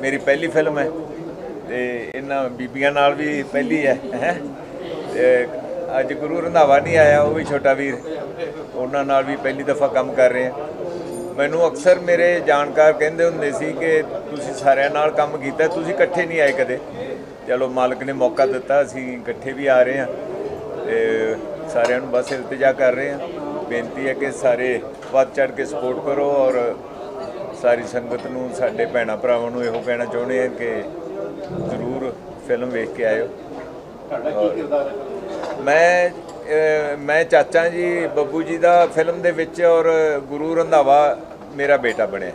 ਮੇਰੀ ਪਹਿਲੀ ਫਿਲਮ ਹੈ ਤੇ ਇਹਨਾਂ ਬੀਬੀਆਂ ਨਾਲ ਵੀ ਪਹਿਲੀ ਹੈ, ਹੈਂ। ਤੇ ਅੱਜ ਗੁਰੂ ਰੰਧਾਵਾ ਨਹੀਂ ਆਇਆ, ਉਹ ਵੀ ਛੋਟਾ ਵੀਰ। ਉਹਨਾਂ ਨਾਲ ਵੀ ਪਹਿਲੀ ਦਫਾ ਕੰਮ ਕਰ ਰਹੇ ਹਾਂ। ਮੈਨੂੰ ਅਕਸਰ ਮੇਰੇ ਜਾਣਕਾਰ ਕਹਿੰਦੇ ਹੁੰਦੇ ਸੀ ਕਿ ਤੁਸੀਂ ਸਾਰਿਆਂ ਨਾਲ ਕੰਮ ਕੀਤਾ, ਤੁਸੀਂ ਇਕੱਠੇ ਨਹੀਂ ਆਏ ਕਦੇ। ਚਲੋ ਮਾਲਕ ਨੇ ਮੌਕਾ ਦਿੱਤਾ, ਅਸੀਂ ਇਕੱਠੇ ਵੀ ਆ ਰਹੇ ਹਾਂ ਤੇ ਸਾਰਿਆਂ ਨੂੰ ਬਸ ਇਲਤਜਾ ਕਰ ਰਹੇ ਹਾਂ। ਬੇਨਤੀ ਹੈ ਕਿ ਸਾਰੇ ਵੱਧ ਚੜ ਕੇ ਸਪੋਰਟ ਕਰੋ ਔਰ ਸਾਰੀ ਸੰਗਤ ਨੂੰ ਸਾਡੇ ਭੈਣਾ ਭਰਾਵਾਂ ਨੂੰ ਇਹੋ ਕਹਿਣਾ ਚਾਹੁੰਦੇ ਹਾਂ ਕਿ ਜ਼ਰੂਰ ਫਿਲਮ ਵੇਖ ਕੇ ਆਇਓ। ਤੁਹਾਡਾ ਕੀ ਕਿਰਦਾਰ ਹੈ? ਮੈਂ ਮੈਂ ਚਾਚਾ ਜੀ ਬੱਬੂ ਜੀ ਦਾ ਫਿਲਮ ਦੇ ਵਿੱਚ ਔਰ ਗੁਰੂ ਰੰਧਾਵਾ ਮੇਰਾ ਬੇਟਾ ਬਣਿਆ।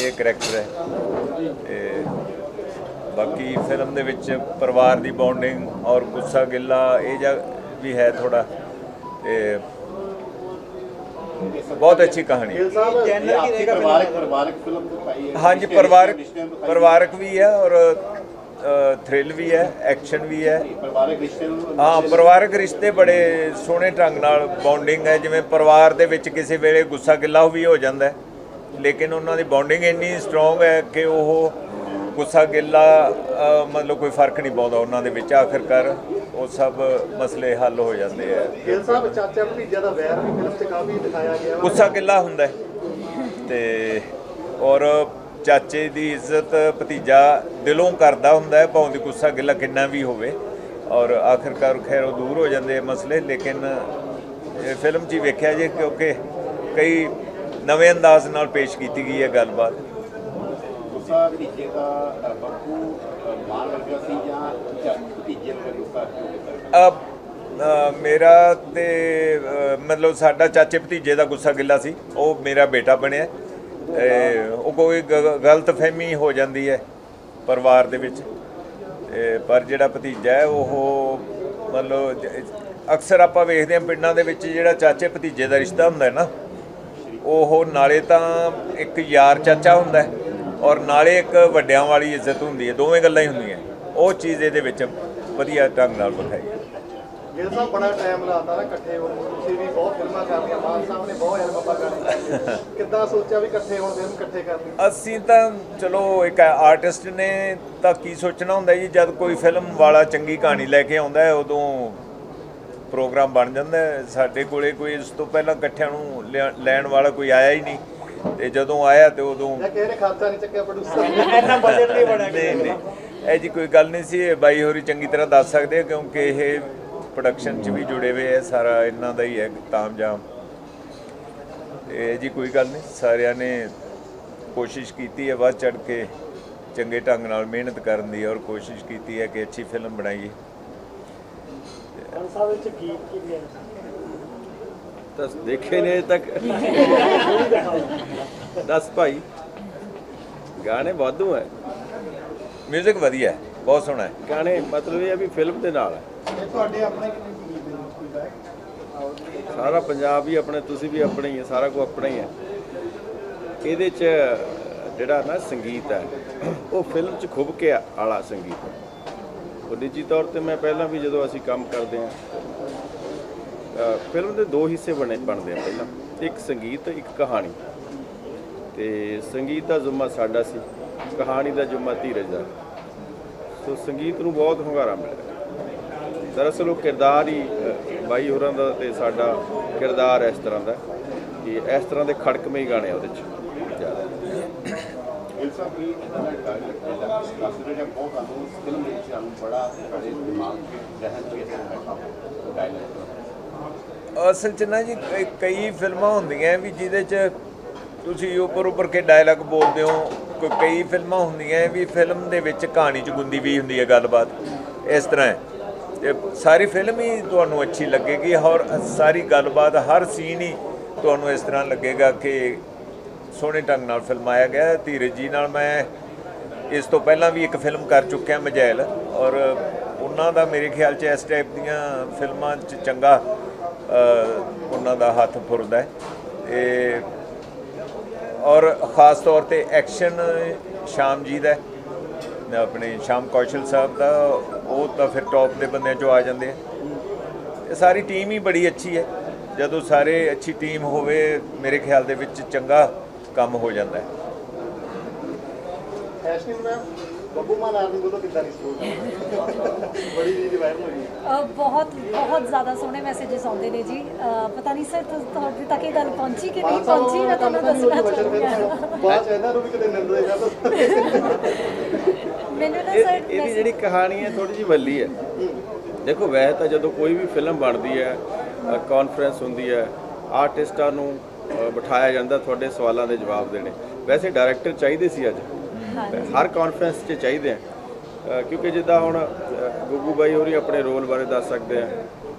ਇਹ ਕਰੈਕਟਰ ਹੈ। ਤੇ ਬਾਕੀ ਫਿਲਮ ਦੇ ਵਿੱਚ ਪਰਿਵਾਰ ਦੀ ਬੌਂਡਿੰਗ ਔਰ ਗੁੱਸਾ ਗਿੱਲਾ ਇਹ ਜਿਹਾ ਵੀ ਹੈ ਥੋੜਾ ਤੇ ਬਹੁਤ ਅੱਛੀ ਕਹਾਣੀ ਹੈ। ਸਾਹਿਬ ਇਹ ਆਪਕੀ ਪਰਿਵਾਰਕ ਪਰਿਵਾਰਕ ਫਿਲਮ ਤੋਂ ਪਾਈ ਹੈ ਹਾਂਜੀ ਪਰਿਵਾਰਕ। ਪਰਿਵਾਰਕ ਵੀ ਹੈ ਔਰ ਥ੍ਰਿਲ ਵੀ ਹੈ ਐਕਸ਼ਨ ਵੀ ਹੈ ਪਰਿਵਾਰਕ ਰਿਸ਼ਤੇ ਨੂੰ ਹਾਂ ਪਰਿਵਾਰਕ ਰਿਸ਼ਤੇ ਬੜੇ ਸੋਹਣੇ ਢੰਗ ਨਾਲ ਬੌਂਡਿੰਗ ਹੈ ਜਿਵੇਂ ਪਰਿਵਾਰ ਦੇ ਵਿੱਚ ਕਿਸੇ ਵੇਲੇ ਗੁੱਸਾ ਗਿੱਲਾ ਵੀ ਹੋ ਜਾਂਦਾ ਹੈ ਲੇਕਿਨ ਉਹਨਾਂ ਦੀ ਬੌਂਡਿੰਗ ਇੰਨੀ ਸਟਰੋਂਗ ਹੈ ਕਿ ਉਹ ਗੁੱਸਾ ਗਿੱਲਾ ਮਤਲਬ ਕੋਈ ਫ਼ਰਕ ਨਹੀਂ ਪਾਉਂਦਾ ਉਹਨਾਂ ਦੇ ਵਿੱਚ ਆਖਰਕਾਰ ਉਹ ਸਭ ਮਸਲੇ ਹੱਲ ਹੋ ਜਾਂਦੇ ਆ। ਗਿੱਲ ਸਾਹਿਬ ਚਾਚਾ ਭਤੀਜਾ ਦਾ ਵੈਰ ਵੀ ਫਿਲਮ 'ਚ ਕਾਫੀ ਦਿਖਾਇਆ ਗਿਆ। ਵਾ। ਗੁੱਸਾ ਗਿੱਲਾ ਹੁੰਦਾ ਹੈ। ਤੇ ਔਰ ਚਾਚੇ ਦੀ ਇੱਜ਼ਤ ਭਤੀਜਾ ਦਿਲੋਂ ਕਰਦਾ ਹੁੰਦਾ ਹੈ ਭਾਵੇਂ ਦੀ ਗੁੱਸਾ ਗਿੱਲਾ ਕਿੰਨਾ ਵੀ ਹੋਵੇ। ਔਰ ਆਖਰਕਾਰ ਖੈਰ ਉਹ ਦੂਰ ਹੋ ਜਾਂਦੇ ਆ ਮਸਲੇ ਲੇਕਿਨ ਇਹ ਫਿਲਮ 'ਚ ਹੀ ਵੇਖਿਆ ਜੇ ਕਿਉਂਕਿ ਕਈ ਨਵੇਂ ਅੰਦਾਜ਼ ਨਾਲ ਪੇਸ਼ ਕੀਤੀ ਗਈ ਹੈ ਗੱਲਬਾਤ। ਗੁੱਸਾ ਭਤੀਜੇ ਦਾ ਬੱਬੂ ਅ, ਵਰਗਾ ਸੀ ਜਾਂ ਜਾਂ ਭਤੀਜੇ ਵਰਗਾ ਗੁੱਸਾ ਕਿਉਂ ਕੀਤਾ ਮੇਰਾ ਤੇ ਅ, ਮਤਲਬ ਸਾਡਾ ਚਾਚੇ ਭਤੀਜੇ ਦਾ ਗੁੱਸਾ ਗਿੱਲਾ ਸੀ। ਉਹ ਮੇਰਾ ਬੇਟਾ ਬਣਿਆ। ਤੇ ਉਹ ਕੋਈ ਗ- ਗਲਤ ਫਹਿਮੀ ਹੋ ਜਾਂਦੀ ਹੈ ਪਰਿਵਾਰ ਦੇ ਵਿੱਚ। ਤੇ ਪਰ ਜਿਹੜਾ ਭਤੀਜਾ ਹੈ ਉਹ ਮਤਲਬ ਜ- ਅਕਸਰ ਆਪਾਂ ਵੇਖਦੇ ਹਾਂ ਪਿੰਡਾਂ ਦੇ ਵਿੱਚ ਜਿਹੜਾ ਚਾਚੇ ਭਤੀਜੇ ਦਾ ਰਿਸ਼ਤਾ ਹੁੰਦਾ ਹੈ ਨਾ ਉਹ ਨਾਲੇ ਤਾਂ ਇੱਕ ਯਾਰ ਚਾਚਾ ਹੁੰਦਾ ਹੈ। ਔਰ ਨਾਲੇ ਇੱਕ ਵੱਡਿਆਂ ਵਾਲੀ ਇੱਜ਼ਤ ਹੁੰਦੀ ਹੈ ਦੋਵੇਂ ਗੱਲਾਂ ਹੀ ਹੁੰਦੀਆਂ। ਉਹ ਚੀਜ਼ ਇਹਦੇ ਵਿੱਚ ਵਧੀਆ ਢੰਗ ਨਾਲ ਵਿਖਾਈ। ਹੈ ਗਿੱਲ ਸਾਹਿਬ ਬੜਾ ਟਾਈਮ ਲਾਤਾ ਨਾ ਇਕੱਠੇ ਹੋਣ ਨੂੰ। ਤੁਸੀਂ ਵੀ ਬਹੁਤ ਫਿਲਮਾਂ ਕਰਨੀਆਂ ਮਾਨ ਸਾਹਿਬ ਨੇ ਬਹੁਤ ਐਲਬਮਾਂ ਕਰਨੀਆਂ ਕਿੱਦਾਂ ਸੋਚਿਆ ਵੀ ਇਕੱਠੇ ਹੋਣ ਫਿਲਮ ਇਕੱਠੇ ਕਰਨੀ ਅਸੀਂ ਤਾਂ ਚਲੋ ਇੱਕ ਆਰਟਿਸਟ ਨੇ ਤਾਂ ਕੀ ਸੋਚਣਾ ਹੁੰਦਾ ਜੀ ਜਦ ਕੋਈ ਫਿਲਮ ਵਾਲਾ ਚੰਗੀ ਕਹਾਣੀ ਲੈ ਕੇ ਆਉਂਦਾ ਹੈ ਉਦੋਂ ਪ੍ਰੋਗਰਾਮ ਬਣ ਜਾਂਦਾ ਸਾਡੇ ਕੋਲੇ ਕੋਈ ਇਸ ਤੋਂ ਪਹਿਲਾਂ ਇਕੱਠਿਆਂ ਨੂੰ ਲੈਣ ਵਾਲਾ ਕੋਈ ਆਇਆ ਹੀ ਨਹੀਂ। ਤੇ ਜਦੋਂ ਆਇਆ ਤੇ ਉਦੋਂ ਜਾਂ ਕਿਸੇ ਨੇ ਖਾਤਾ ਨਹੀਂ ਚੱਕਿਆ ਪ੍ਰੋਡਿਊਸਰ ਇੰਨਾ ਬਜਟ ਨਹੀਂ ਬਣਿਆ ਨਹੀਂ ਨਹੀਂ। ਇਹ ਜੀ ਕੋਈ ਗੱਲ ਨਹੀਂ ਸੀ ਇਹ ਬਾਈ ਹੋਰੀ ਚੰਗੀ ਤਰ੍ਹਾਂ ਦੱਸ ਸਕਦੇ ਆ ਕਿਉਂਕਿ ਇਹ ਪ੍ਰੋਡਕਸ਼ਨ 'ਚ ਵੀ ਜੁੜੇ ਹੋਏ ਆ ਸਾਰਾ ਇਹਨਾਂ ਦਾ ਹੀ ਹੈ ਤਾਮਜਾਮ ਇਹ ਜੀ ਕੋਈ ਗੱਲ ਨਹੀਂ ਸਾਰਿਆਂ ਨੇ ਕੋਸ਼ਿਸ਼ ਕੀਤੀ ਹੈ ਵੱਧ ਚੜ ਕੇ ਚੰਗੇ ਢੰਗ ਨਾਲ ਮਿਹਨਤ ਕਰਨ ਦੀ ਔਰ ਕੋਸ਼ਿਸ਼ ਕੀਤੀ ਹੈ ਕਿ ਅੱਛੀ ਫਿਲਮ ਬਣਾਈਏ। ਸਾਹਿਬ ਵਿੱਚ ਗੀਤ ਕੀ ਹੈ ਤਾਂ ਦੇਖੇ ਨੇ ਅਜੇ ਤੱਕ। ਦੱਸ ਭਾਈ ਗਾਣੇ ਵਾਧੂ ਹੈ 뮤직 ਵਧੀਆ ਹੈ ਬਹੁਤ ਸੋਹਣਾ ਹੈ ਗਾਣੇ ਮਤਲਬ ਇਹ ਆ ਵੀ ਫਿਲਮ ਦੇ ਨਾਲ ਹੈ ਇਹ ਤੁਹਾਡੇ ਆਪਣੇ ਕਿੰਨੇ ਸਾਰਾ ਪੰਜਾਬ ਹੀ ਆਪਣੇ ਤੁਸੀਂ ਵੀ ਆਪਣੇ ਹੀ ਹੈ ਸਾਰਾ ਕੁਝ ਆਪਣਾ ਹੀ ਹੈ ਇਹਦੇ ਚ ਜਿਹੜਾ ਨਾ ਸੰਗੀਤ ਹੈ ਉਹ ਫਿਲਮ ਚ ਖੁੱਭ ਕੇ ਆਲਾ ਸੰਗੀਤ। ਹੈ ਉਹ ਨਿੱਜੀ ਤੌਰ ਤੇ ਮੈਂ ਪਹਿਲਾਂ ਵੀ ਜਦੋਂ ਅਸੀਂ ਕੰਮ ਕਰਦੇ ਹਾਂ ਫਿਲਮ ਦੇ ਦੋ ਹਿੱਸੇ ਬਣੇ ਬਣਦੇ ਆ ਪਹਿਲਾਂ। ਇੱਕ ਸੰਗੀਤ, ਇੱਕ ਕਹਾਣੀ। ਤੇ ਸੰਗੀਤ ਦਾ ਜ਼ਿੰਮਾ ਸਾਡਾ ਸੀ, ਕਹਾਣੀ ਦਾ ਜੁਮਾ ਧੀਰਜ ਦਾ। ਸੋ ਸੰਗੀਤ ਨੂੰ ਬਹੁਤ ਹੁੰਗਾਰਾ ਮਿਲਿਆ। ਦਰਅਸਲ ਉਹ ਕਿਰਦਾਰ ਹੀ ਬਾਈ ਹੋਰਾਂ ਦਾ ਤੇ ਸਾਡਾ ਕਿਰਦਾਰ ਇਸ ਤਰ੍ਹਾਂ ਦਾ ਕਿ ਇਸ ਤਰ੍ਹਾਂ ਦੇ ਖੜਕਵੇਂ ਹੀ ਗਾਣੇ ਆ ਉਹਦੇ ਚ। ਜ਼ਿਆਦਾ। ਗਿੱਲ ਸਾਹਿਬ ਡਾਇਲੌਗ ਕਸਰੇ ਬਹੁਤ ਸਾਨੂੰ ਫਿਲਮ ਦੇ ਵਿੱਚ ਸਾਨੂੰ ਬੜਾ ਸਾਡੇ ਦਿਮਾਗ ਦੇ ਜਹਨ ਚ ਇਹ ਡਾਇਲੌਗ ਅਸਲ 'ਚ ਨਾ ਜੀ, ਕਈ- ਕਈ ਫਿਲਮਾਂ ਹੁੰਦੀਆਂ ਵੀ ਜਿਹਦੇ 'ਚ ਤੁਸੀਂ ਉੱਪਰ ਉੱਪਰ ਕੇ ਡਾਇਲੌਗ ਬੋਲਦੇ ਹੋ। ਕੋਈ ਕਈ ਫਿਲਮਾਂ ਹੁੰਦੀਆਂ ਵੀ ਫਿਲਮ ਦੇ ਵਿੱਚ ਕਹਾਣੀ 'ਚ ਗੁੰਦੀ ਵੀ ਹੁੰਦੀ ਹੈ, ਗੱਲਬਾਤ। ਇਸ ਤਰ੍ਹਾਂ ਹੈ। ਤੇ ਸਾਰੀ ਫਿਲਮ ਹੀ ਤੁਹਾਨੂੰ ਅੱਛੀ ਲੱਗੇਗੀ ਔਰ ਸਾਰੀ ਗੱਲਬਾਤ, ਹਰ ਸੀਨ ਹੀ ਤੁਹਾਨੂੰ ਇਸ ਤਰ੍ਹਾਂ ਲੱਗੇਗਾ ਕਿ ਸੋਹਣੇ ਢੰਗ ਨਾਲ ਫਿਲਮਾਇਆ ਗਿਆ ਹੈ। ਧੀਰਜ ਜੀ ਨਾਲ ਮੈਂ ਇਸ ਤੋਂ ਪਹਿਲਾਂ ਵੀ ਇੱਕ ਫਿਲਮ ਕਰ ਚੁੱਕਿਆ ਮਜੈਲ ਔਰ ਉਹਨਾਂ ਦਾ ਮੇਰੇ ਖਿਆਲ 'ਚ ਇਸ ਟਾਈਪ ਦੀਆਂ ਫਿਲਮਾਂ 'ਚ ਚੰਗਾ ਉਹਨਾਂ ਦਾ ਹੱਥ ਫੁਰਦਾ ਹੈ। ਤੇ ਔਰ ਖਾਸ ਤੌਰ ਤੇ ਐਕਸ਼ਨ ਸ਼ਾਮ ਜੀ ਦਾ ਆਪਣੇ ਸ਼ਾਮ ਕੌਸ਼ਲ ਸਾਹਿਬ ਦਾ, ਉਹ ਤਾਂ ਫਿਰ ਟੌਪ ਦੇ ਬੰਦਿਆਂ ਚੋਂ ਆ ਜਾਂਦੇ ਆ। ਇਹ ਸਾਰੀ ਟੀਮ ਹੀ ਬੜੀ ਅੱਛੀ ਹੈ। ਜਦੋਂ ਸਾਰੇ ਅੱਛੀ ਟੀਮ ਹੋਵੇ, ਮੇਰੇ ਖਿਆਲ ਦੇ ਵਿੱਚ ਚੰਗਾ ਕੰਮ ਹੋ ਜਾਂਦਾ ਹੈ। Jasmine ma'am Babbu Maan army ਵੱਲੋਂ ਕਿੱਦਾਂ ਦੀ ਸਪੋਰਟ ਬੜੀ ਜੀ ਵਾਇਰਲ ਹੋਈ ਬਹੁਤ ਬਹੁਤ ਜ਼ਿਆਦਾ ਸੋਹਣੇ ਮੈਸੇजेस ਆਉਂਦੇ ਨੇ ਜੀ। ਪਤਾ ਨਹੀਂ ਸਰ ਤੁਹਾਡੇ ਤੱਕ ਇਹ ਗੱਲ ਪਹੁੰਚੀ ਕਿ ਨਹੀਂ? ਪਹੁੰਚੀ ਮੈਂ ਤੁਹਾਨੂੰ ਦੱਸਣਾ ਚਾਹੁੰਦੀ ਹਾਂ। ਬਾਅਦ ਇਹਨਾਂ ਨੂੰ ਵੀ ਕਿਤੇ ਨਿੰਦਦੇ ਜਾ ਤਾਂ। ਮੈਨੂੰ ਨਾ ਇਹ- ਸਰ ਜਿਹੜੀ ਕਹਾਣੀ ਹੈ ਥੋੜੀ ਜਿਹੀ ਵੱਲੀ ਹੈ। ਦੇਖੋ ਵੈਸੇ ਤਾਂ ਜਦੋਂ ਕੋਈ ਵੀ ਫਿਲਮ ਬਣਦੀ ਹੈ ਕਾਨਫਰੰਸ ਹੁੰਦੀ ਹੈ ਆਰਟਿਸਟਾਂ ਨੂੰ ਬਿਠਾਇਆ ਜਾਂਦਾ ਤੁਹਾਡੇ ਸਵਾਲਾਂ ਦੇ ਜਵਾਬ ਦੇਣੇ। ਵੈਸੇ ਡਾਇਰੈਕਟਰ ਚਾਹੀਦੇ ਸੀ ਅੱਜ। ਹਰ ਕਾਨਫਰੰਸ 'ਚ ਚਾਹੀਦੇ ਆ। ਕਿਉਂਕਿ ਜਿੱਦਾਂ ਹੁਣ ਗੁੱਗੂ ਬਾਈ ਹੋਰੀ ਆਪਣੇ ਰੋਲ ਬਾਰੇ ਦੱਸ ਸਕਦੇ ਆ।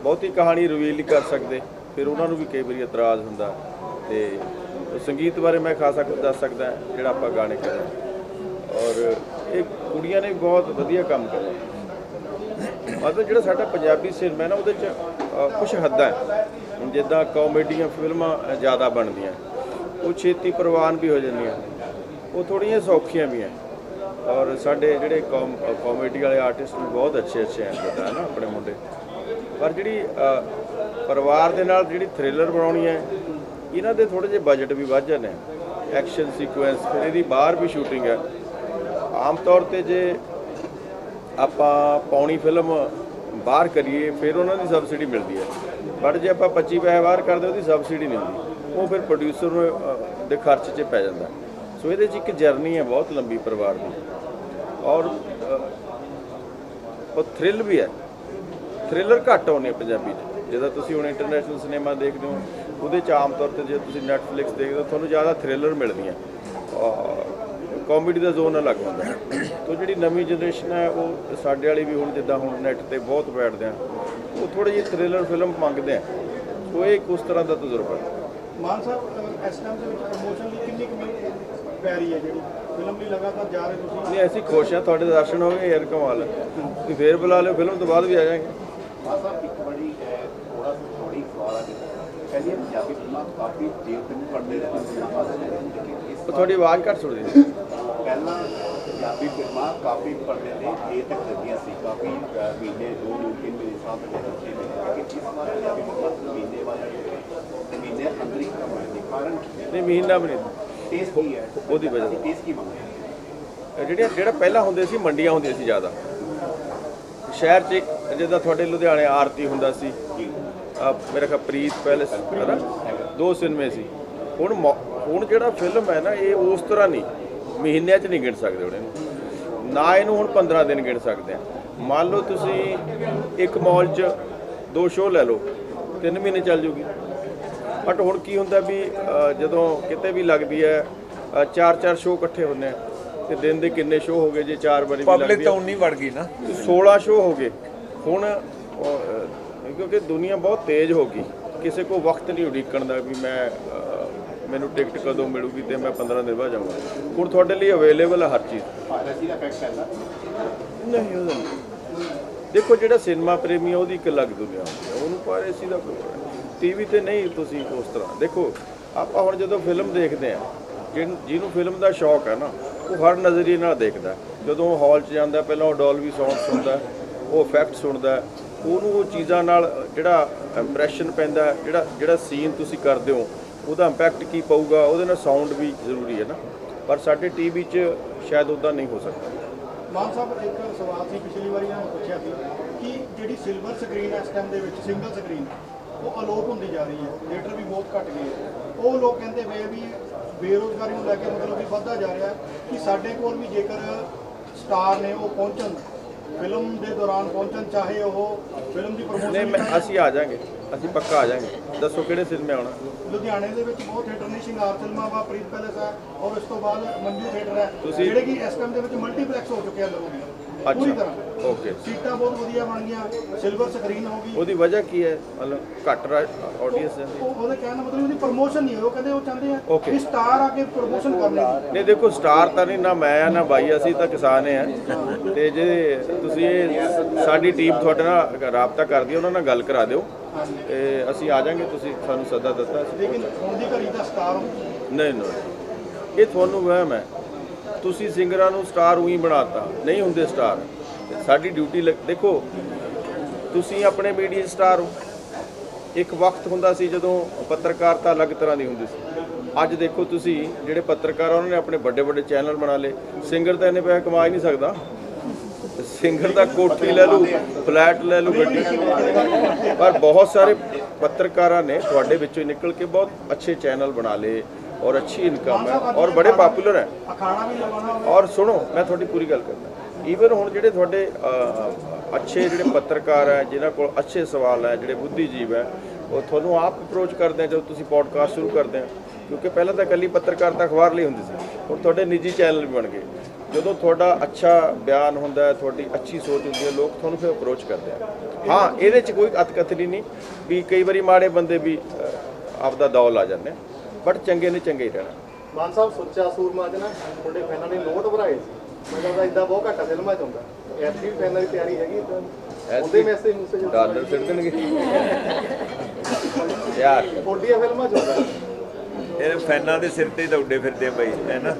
ਬਹੁਤੀ ਕਹਾਣੀ ਰਿਵੀਲ ਨਹੀਂ ਕਰ ਸਕਦੇ, ਫਿਰ ਉਹਨਾਂ ਨੂੰ ਵੀ ਕਈ ਵਾਰੀ ਇਤਰਾਜ਼ ਹੁੰਦਾ। ਤੇ ਸੰਗੀਤ ਬਾਰੇ ਮੈਂ ਖਾਸਾ ਕੁਝ ਦੱਸ ਸਕਦਾ, ਜਿਹੜਾ ਆਪਾਂ ਗਾਣੇ ਕਰਦੇ ਔਰ ਇਹ ਕੁੜੀਆਂ ਨੇ ਵੀ ਬਹੁਤ ਵਧੀਆ ਕੰਮ ਕਰਿਆ। ਮਤਲਬ ਜਿਹੜਾ ਸਾਡਾ ਪੰਜਾਬੀ ਸਿਨੇਮਾ ਨਾ, ਉਹਦੇ ਚ ਕੁਝ ਹੱਦਾਂ ਹੈ। ਜਿੱਦਾਂ ਕਾਮੇਡੀਆਂ ਫਿਲਮਾਂ ਜ਼ਿਆਦਾ ਬਣਦੀਆਂ। ਉਹ ਛੇਤੀ ਪ੍ਰਵਾਨ ਵੀ ਹੋ ਜਾਂਦੀਆਂ। ਉਹ ਥੋੜ੍ਹੀਆਂ ਸੌਖੀਆਂ ਵੀ ਹੈ ਔਰ ਸਾਡੇ ਜਿਹੜੇ ਕਾਮੇਡੀ ਵਾਲੇ ਆਰਟਿਸਟ ਵੀ ਬਹੁਤ ਅੱਛੇ ਅੱਛੇ ਹਨ ਜਿੱਦਾਂ ਹੈ ਨਾ, ਆਪਣੇ ਮੁੰਡੇ। ਪਰ ਜਿਹੜੀ ਪਰਿਵਾਰ ਦੇ ਨਾਲ ਜਿਹੜੀ ਥ੍ਰਿਲਰ ਬਣਾਉਣੀ ਹੈ ਇਹਨਾਂ ਦੇ ਥੋੜੇ ਜਿਹੇ ਬਜਟ ਵੀ ਵੱਧ ਜਾਂਦੇ ਐਕਸ਼ਨ ਸੀਕੁਐਂਸ ਫਿਰ ਇਹਦੀ ਬਾਹਰ ਵੀ ਸ਼ੂਟਿੰਗ ਹੈ ਆਮ ਤੌਰ ਤੇ ਜੇ ਆਪਾਂ ਪੌਣੀ ਫਿਲਮ ਬਾਹਰ ਕਰੀਏ, ਫਿਰ ਉਹਨਾਂ ਦੀ ਸਬਸਿਡੀ ਮਿਲਦੀ ਹੈ ਬਟ ਜੇ ਆਪਾਂ 25 ਪੈਸੇ ਬਾਹਰ ਕਰਦੇ, ਉਹਦੀ ਸਬਸਿਡੀ ਨਹੀਂ ਹੁੰਦੀ। ਉਹ ਫਿਰ ਪ੍ਰੋਡਿਊਸਰ ਨੂੰ ਦੇ ਖਰਚ 'ਚ ਪੈ ਜਾਂਦਾ। ਸੋ ਇਹਦੇ 'ਚ ਇੱਕ ਜਰਨੀ ਹੈ ਬਹੁਤ ਲੰਬੀ ਪਰਿਵਾਰ ਦੀ। ਔਰ ਅ, ਉਹ ਥ੍ਰਿਲ ਵੀ ਹੈ। ਥ੍ਰਿਲਰ ਘੱਟ ਆਉਂਦੇ ਪੰਜਾਬੀ 'ਚ। ਜਦੋਂ ਤੁਸੀਂ ਹੁਣ ਇੰਟਰਨੈਸ਼ਨਲ ਸਿਨੇਮਾ ਦੇਖਦੇ ਹੋ ਉਹਦੇ 'ਚ ਆਮ ਤੌਰ ਤੇ ਜੇ ਤੁਸੀਂ ਨੈਟਫਲਿਕਸ ਦੇਖਦੇ ਹੋ ਤੁਹਾਨੂੰ ਜ਼ਿਆਦਾ ਥ੍ਰਿਲਰ ਮਿਲਦੀਆਂ। ਕਾਮੇਡੀ ਦਾ ਜ਼ੋਨ ਅਲੱਗ ਹੁੰਦਾ। ਹੈ। ਜਿਹੜੀ ਨਵੀਂ ਜਨਰੇਸ਼ਨ ਹੈ ਉਹ ਸਾਡੇ ਵਾਲੀ ਵੀ ਹੁਣ ਜਿੱਦਾਂ ਹੁਣ ਨੈਟ ਤੇ ਬਹੁਤ ਬੈਠਦੇ ਆ ਉਹ ਥੋੜੀ ਜਿਹੀ ਥ੍ਰਿਲਰ ਫਿਲਮ ਮੰਗਦੇ ਆ। ਸੋ ਇਹ ਇੱਕ ਉਸ ਤਰ੍ਹਾਂ ਦਾ ਤਜਰਬਾ ਹੈ। ਮਾਨ ਸਾਹਿਬ ਇਸ ਟਾਈਮ ਦੇ ਵਿੱਚ ਪ੍ਰਮੋਸ਼ਨ ਲਈ ਪੈ ਰਹੀ ਹੈ ਜਿਹੜੀ। ਫਿਲਮ ਲਈ ਲਗਾਤਾਰ ਜਾ ਰਹੇ ਤੁਸੀਂ। ਨਹੀਂ ਅਸੀਂ ਖੁਸ਼ ਹਾਂ ਤੁਹਾਡੇ ਦਰਸ਼ਨ ਹੋ ਗਏ ਯਾਰ ਕਮਾਲ ਹੈ। ਤੁਸੀਂ ਫੇਰ ਬੁਲਾ ਲਿਓ ਫਿਲਮ ਤੋਂ ਬਾਅਦ ਵੀ ਆ ਜਾਵਾਂਗੇ ਮਾਸਾ ਇੱਕ ਬੜੀ ਥੋੜਾ ਜਿਹਾ ਥੋੜੀ ਸਵਾਲ ਆ ਕਹਿੰਦੀ ਪੰਜਾਬੀ ਫਿਲਮਾਂ ਕਾਫੀ ਦੇਰ ਤੱਕ ਪੜਦੇ ਰਹੇ ਫਿਲਮਾਂ ਲੇਕਿਨ ਇਸ ਉਹ ਤੁਹਾਡੀ ਆਵਾਜ਼ ਘੱਟ ਸੁਣਦੀ ਹੈ। ਪਹਿਲਾਂ ਪੰਜਾਬੀ ਫਿਲਮਾਂ ਕਾਫੀ ਪੜਦੇ ਨੇ ਦੇਰ ਤੱਕ ਲੱਗੀਆਂ ਸੀ। ਕਾਫੀ ਮਹੀਨੇ ਦੋ ਮਹੀਨੇ ਤਿੰਨ ਮਹੀਨੇ ਸਾਲ ਤੱਕ ਮਹੀਨੇ ਲੇਕਿਨ ਇਸ ਵਾਰ ਪੰਜਾਬੀ ਫਿਲਮਾਂ ਮਹੀਨੇ ਵਾਲੇ ਮਹੀਨੇ ਅੰਦਰ ਹੀ ਕੰਮ ਹੈ ਕਾਰਨ ਨਹੀਂ ਮਹੀਨਾ ਵੀ ਨਹੀਂ। ਟੇਸਟ ਕੀ ਹੈ ਉਹਦੀ ਵਜ੍ਹਾ ਤੋਂ। ਟੇਸਟ ਕੀ ਮੰਗਦੇ ਜਿਹੜੀਆਂ ਜਿਹੜਾ ਪਹਿਲਾਂ ਹੁੰਦੇ ਸੀ ਮੰਡੀਆਂ ਹੁੰਦੀਆਂ ਸੀ ਜ਼ਿਆਦਾ। ਸ਼ਹਿਰ 'ਚ ਜਿੱਦਾਂ ਤੁਹਾਡੇ ਲੁਧਿਆਣੇ ਆਰਤੀ ਹੁੰਦਾ ਸੀ ਆ ਮੇਰਾ ਖਿਆਲ ਪ੍ਰੀਤ ਪੈਲੇਸ ਹੈ ਨਾ ਦੋ ਸਿਨੇਮੇ ਸੀ। ਹੁਣ ਹੁਣ ਜਿਹੜਾ ਫਿਲਮ ਹੈ ਨਾ ਇਹ ਉਸ ਤਰ੍ਹਾਂ ਨਹੀਂ। ਮਹੀਨਿਆਂ 'ਚ ਨਹੀਂ ਗਿਣ ਸਕਦੇ ਇਹਨੂੰ। ਨਾ ਇਹਨੂੰ ਹੁਣ 15 ਦਿਨ ਗਿਣ ਸਕਦੇ ਆ। ਮੰਨ ਲਓ ਤੁਸੀਂ ਇੱਕ ਮਾਲ 'ਚ ਦੋ ਸ਼ੋਅ ਲੈ ਲਓ ਤਿੰਨ ਮਹੀਨੇ ਚੱਲ ਜੂਗੀ। ਬਟ ਹੁਣ ਕੀ ਹੁੰਦਾ ਵੀ ਜਦੋਂ ਕਿਤੇ ਵੀ ਲੱਗਦੀ ਹੈ ਚਾਰ ਚਾਰ ਸ਼ੋਅ ਇਕੱਠੇ ਹੁੰਦੇ ਆ ਤੇ ਦਿਨ ਦੇ ਕਿੰਨੇ ਸ਼ੋਅ ਹੋ ਗਏ ਜੇ ਚਾਰ ਵਾਰੀ ਵੀ ਪਬਲਿਕ ਲੱਗਦੀ ਤਾਂ ਹੈ ਉਨੀ ਵੜ ਗਈ ਨਾ। 16 ਸ਼ੋਅ ਹੋ ਗਏ। ਹੁਣ ਅਹ, ਕਿਉਂਕਿ ਦੁਨੀਆ ਬਹੁਤ ਤੇਜ਼ ਹੋ ਗਈ। ਕਿਸੇ ਕੋ ਵਕਤ ਨਹੀਂ ਉਡੀਕਣ ਦਾ ਵੀ ਮੈਂ ਅਹ, ਮੈਨੂੰ ਟਿਕਟ ਕਦੋਂ ਮਿਲੂਗੀ ਤੇ ਮੈਂ 15 ਦਿਨ ਬਾਅਦ ਜਾਊਂਗਾ। ਹੁਣ ਤੁਹਾਡੇ ਲਈ ਅਵੇਲੇਬਲ ਹੈ ਹਰ ਚੀਜ਼। ਨਹੀਂ ਉਹਦਾ ਨਹੀਂ। ਦੇਖੋ ਜਿਹੜਾ ਸਿਨੇਮਾ ਪ੍ਰੇਮੀ ਆ ਉਹਦੀ ਇੱਕ ਅਲੱਗ ਦੁਨੀਆ ਹੁੰਦੀ ਹੈ ਉਹਨੂੰ ਪਾਇਰੇਸੀ ਦਾ ਕੋਈ ਟੀਵੀ ਤੇ ਨਹੀਂ ਤੁਸੀਂ ਉਸ ਤਰ੍ਹਾਂ। ਦੇਖੋ, ਆਪਾਂ ਹੁਣ ਜਦੋਂ ਫਿਲਮ ਦੇਖਦੇ ਆ ਜਿਹਨੂੰ ਜਿਹਨੂੰ ਫਿਲਮ ਦਾ ਸ਼ੌਕ ਹੈ ਨਾ, ਉਹ ਹਰ ਨਜ਼ਰੀਏ ਨਾਲ ਦੇਖਦਾ ਹੈ। ਜਦੋਂ ਹਾਲ 'ਚ ਜਾਂਦਾ, ਪਹਿਲਾਂ ਉਹ ਡੋਲਬੀ ਸਾਊਂਡ ਸੁਣਦਾ ਉਹ ਇਫੈਕਟ ਸੁਣਦਾ ਉਹਨੂੰ ਉਹ ਚੀਜ਼ਾਂ ਨਾਲ ਜਿਹੜਾ ਇੰਪ੍ਰੈਸ਼ਨ ਪੈਂਦਾ ਜਿਹੜਾ ਜਿਹੜਾ ਸੀਨ ਤੁਸੀਂ ਕਰਦੇ ਹੋ, ਉਹਦਾ ਇੰਪੈਕਟ ਕੀ ਪਊਗਾ, ਉਹਦੇ ਨਾਲ ਸਾਊਂਡ ਵੀ ਜ਼ਰੂਰੀ ਹੈ ਨਾ। ਪਰ ਸਾਡੇ ਟੀਵੀ 'ਚ ਸ਼ਾਇਦ ਉਦਾਂ ਨਹੀਂ ਹੋ ਸਕਦਾ। ਮਾਨ ਸਾਹਿਬ, ਇੱਕ ਸਵਾਲ ਸੀ, ਪਿਛਲੀ ਵਾਰੀ ਇਹਨਾਂ ਪੁੱਛਿਆ ਸੀ ਕਿ ਜਿਹੜੀ ਸਿਲਵਰ ਸਕਰੀਨ ਇਸ ਟਾਈਮ ਦੇ ਵਿੱਚ ਸਿੰਗਲ ਸਕਰੀਨ ਉਹ ਅਲੋਪ ਹੁੰਦੀ ਜਾ ਰਹੀ ਹੈ ਥੀਏਟਰ ਵੀ ਬਹੁਤ ਘਟ ਗਏ। ਉਹ ਲੋਕ ਕਹਿੰਦੇ ਵੇ ਵੀ ਬੇਰੋਜ਼ਗਾਰੀ ਨੂੰ ਲੈ ਕੇ ਮਤਲਬ ਵੀ ਵੱਧਦਾ ਜਾ ਰਿਹਾ ਕਿ ਸਾਡੇ ਕੋਲ ਵੀ ਜੇਕਰ ਸਟਾਰ ਨੇ ਉਹ ਪਹੁੰਚਣ ਫਿਲਮ ਦੇ ਦੌਰਾਨ ਪਹੁੰਚਣ ਚਾਹੇ ਉਹ ਫਿਲਮ ਦੀ ਨਹੀਂ ਪ੍ਰੋਮੋਸ਼ਨ ਮੈਂ ਅਸੀਂ ਆ ਜਾਾਂਗੇ। ਅਸੀਂ ਪੱਕਾ ਆ ਜਾਾਂਗੇ। ਦੱਸੋ ਕਿਹੜੇ ਸਿਨੇਮੇ ਆਉਣਾ? ਲੁਧਿਆਣੇ ਦੇ ਵਿੱਚ ਬਹੁਤ ਥੀਏਟਰ ਨੇ ਸ਼ਿੰਗਾਰ ਫਿਲਮਾਂ ਵਾ ਪ੍ਰੀਤ ਪੈਲੇਸ ਹੈ ਔਰ ਇਸ ਤੋਂ ਬਾਅਦ ਮੰਜੂ ਥੀਏਟਰ ਹੈ ਜਿਹੜੇ ਕਿ ਇਸ ਟਾਈਮ ਦੇ ਵਿੱਚ ਮਲਟੀਪਲੈਕਸ ਹੋ ਚੁੱਕੇ ਆ ਲੋਕ। ਪੂਰੀ ਅੱਛਾ ਤਰ੍ਹਾਂ। ਓਕੇ। ਸੀਟਾਂ ਬਹੁਤ ਵਧੀਆ ਬਣ ਗਈਆਂ ਸਿਲਵਰ ਸਕਰੀਨ ਹੋ ਗਈ। ਉਹਦੀ ਵਜ੍ਹਾ ਕੀ ਹੈ? ਮਤਲਬ ਘੱਟ ਆਡੀਅנס ਹੈ। ਉਹ- ਉਹਦੇ ਕਹਿਣ ਦਾ ਮਤਲਬ ਉਹਦੀ ਪ੍ਰੋਮੋਸ਼ਨ ਨਹੀਂ ਹੋਈ ਉਹ ਕਹਿੰਦੇ ਉਹ ਚਾਹੁੰਦੇ ਆ Okay. ਕਿ ਸਟਾਰ ਆ ਕੇ ਪ੍ਰੋਮੋਸ਼ਨ ਕਰਨੇ ਦੀ ਨਹੀਂ ਦੇਖੋ ਸਟਾਰ ਤਾਂ ਨਹੀਂ ਨਾ ਮੈਂ ਆ ਨਾ ਬਾਈ ਅਸੀਂ ਤਾਂ ਕਿਸਾਨ ਆ ਤੇ ਜੇ ਤੁਸੀਂ ਇਹ ਸਾਡੀ ਟੀਮ ਤੁਹਾਡੇ ਨਾਲ ਰਾਬਤਾ ਕਰਦੀ ਹੈ ਉਹਨਾਂ ਨਾਲ ਗੱਲ ਕਰਾ ਦਿਓ। ਤੇ ਅਸੀਂ ਆ ਜਾਾਂਗੇ ਤੁਸੀਂ ਸਾਨੂੰ ਸੱਦਾ ਦਿੱਤਾ। ਸੀ ਲੇਕਿਨ ਹੁਣ ਦੀ ਘੜੀ ਦਾ ਸਟਾਰ ਹੋ। ਨਹੀਂ ਨਹੀਂ। ਇਹ ਤੁਹਾਨੂੰ ਵਹਿਮ ਹੈ। ਤੁਸੀਂ ਸਿੰਗਰਾਂ ਨੂੰ ਸਟਾਰ ਉਹੀ ਬਣਾਤਾ, ਨਹੀਂ ਹੁੰਦੇ ਸਟਾਰ। ਸਾਡੀ ਡਿਊਟੀ ਦੇਖੋ, ਤੁਸੀਂ ਆਪਣੇ ਮੀਡੀਆ ਸਟਾਰ ਹੋ। ਇੱਕ ਵਕਤ ਹੁੰਦਾ ਸੀ ਜਦੋਂ ਪੱਤਰਕਾਰਤਾ ਅਲੱਗ ਤਰ੍ਹਾਂ ਦੀ ਹੁੰਦੀ ਸੀ। ਅੱਜ ਦੇਖੋ ਤੁਸੀਂ ਜਿਹੜੇ ਪੱਤਰਕਾਰ ਉਹਨਾਂ ਨੇ ਆਪਣੇ ਵੱਡੇ ਵੱਡੇ ਚੈਨਲ ਬਣਾ ਲਏ। ਸਿੰਗਰ ਤਾਂ ਇੰਨੇ ਪੈਸੇ ਕਮਾ ਹੀ ਨਹੀਂ ਸਕਦਾ। ਸਿੰਗਰ ਦਾ ਕੋਠੀ ਲੈ ਲੂ ਫਲੈਟ ਲੈ ਲੂ ਗੱਡੀ। ਪਰ ਬਹੁਤ ਸਾਰੇ ਪੱਤਰਕਾਰਾਂ ਨੇ ਤੁਹਾਡੇ ਵਿੱਚੋਂ ਨਿਕਲ ਕੇ ਬਹੁਤ ਅੱਛੇ ਚੈਨਲ ਬਣਾ ਲਏ। ਔਰ ਅੱਛੀ ਇਨਕਮ ਹੈ ਔਰ ਬੜੇ ਪਪੂਲਰ ਹੈ ਔਰ ਸੁਣੋ ਮੈਂ ਤੁਹਾਡੀ ਪੂਰੀ ਗੱਲ ਕਰਦਾ ਈਵਨ ਹੁਣ ਜਿਹੜੇ ਤੁਹਾਡੇ ਅੱਛੇ ਜਿਹੜੇ ਪੱਤਰਕਾਰ ਹੈ ਜਿਨ੍ਹਾਂ ਕੋਲ ਅੱਛੇ ਸਵਾਲ ਹੈ ਜਿਹੜੇ ਬੁੱਧੀਜੀਵ ਹੈ ਉਹ ਤੁਹਾਨੂੰ ਆਪ ਅਪਰੋਚ ਕਰਦੇ ਆ ਜਦੋਂ ਤੁਸੀਂ ਪੋਡਕਾਸਟ ਸ਼ੁਰੂ ਕਰਦੇ ਆ ਕਿਉਂਕਿ ਪਹਿਲਾਂ ਤਾਂ ਇਕੱਲੀ ਪੱਤਰਕਾਰਤਾ ਅਖਬਾਰ ਲਈ ਹੁੰਦੀ ਸੀ ਹੁਣ ਤੁਹਾਡੇ ਨਿੱਜੀ ਚੈਨਲ ਵੀ ਬਣ ਗਏ ਜਦੋਂ ਤੁਹਾਡਾ ਅੱਛਾ ਬਿਆਨ ਹੁੰਦਾ ਹੈ ਤੁਹਾਡੀ ਅੱਛੀ ਸੋਚ ਹੁੰਦੀ ਹੈ ਲੋਕ ਤੁਹਾਨੂੰ ਫਿਰ ਅਪਰੋਚ ਕਰਦੇ ਆ ਹਾਂ ਇਹਦੇ 'ਚ ਕੋਈ ਅਤਕਥਨੀ ਨਹੀਂ ਵੀ ਕਈ ਵਾਰੀ ਮਾੜੇ ਬੰਦੇ ਵੀ ਆਪਦਾ ਦੌਲ ਆ ਜਾਂਦੇ ਬਟ ਚੰਗੇ ਨੇ ਚੰਗੇ ਹੀ ਰਹਿਣਾ। ਮਾਨ ਸਾਹਿਬ ਸੁੱਚਾ ਸੂਰਮਾ ਚ ਨਾ ਮੁੰਡੇ ਫੈਨਾਂ ਨੇ ਨੋਟ ਭਰਾਏ ਸੀ। ਮੈਨੂੰ ਲੱਗਦਾ ਇਦਾਂ ਬਹੁਤ ਘੱਟ ਫਿਲਮਾਂ ਚ ਹੁੰਦਾ। ਐਤਕੀ ਵੀ ਫੈਨਾਂ ਦੀ ਤਿਆਰੀ ਹੈਗੀ ਇਦਾਂ ਉਹਦੇ ਮੈਸੇਜ ਮੈਸੇਜ ਡਾਲਰ ਸਿੱਟ ਦੇਣਗੇ ਯਾਰ। ਫੋਡੀਆਂ ਫਿਲਮਾਂ ਚ ਹੁੰਦਾ। ਇਹ ਫੈਨਾਂ ਦੇ ਸਿਰ ਤੇ ਹੀ ਤਾਂ ਉੱਡੇ ਫਿਰਦੇ ਆ ਬਈ ਹੈ ਨਾ?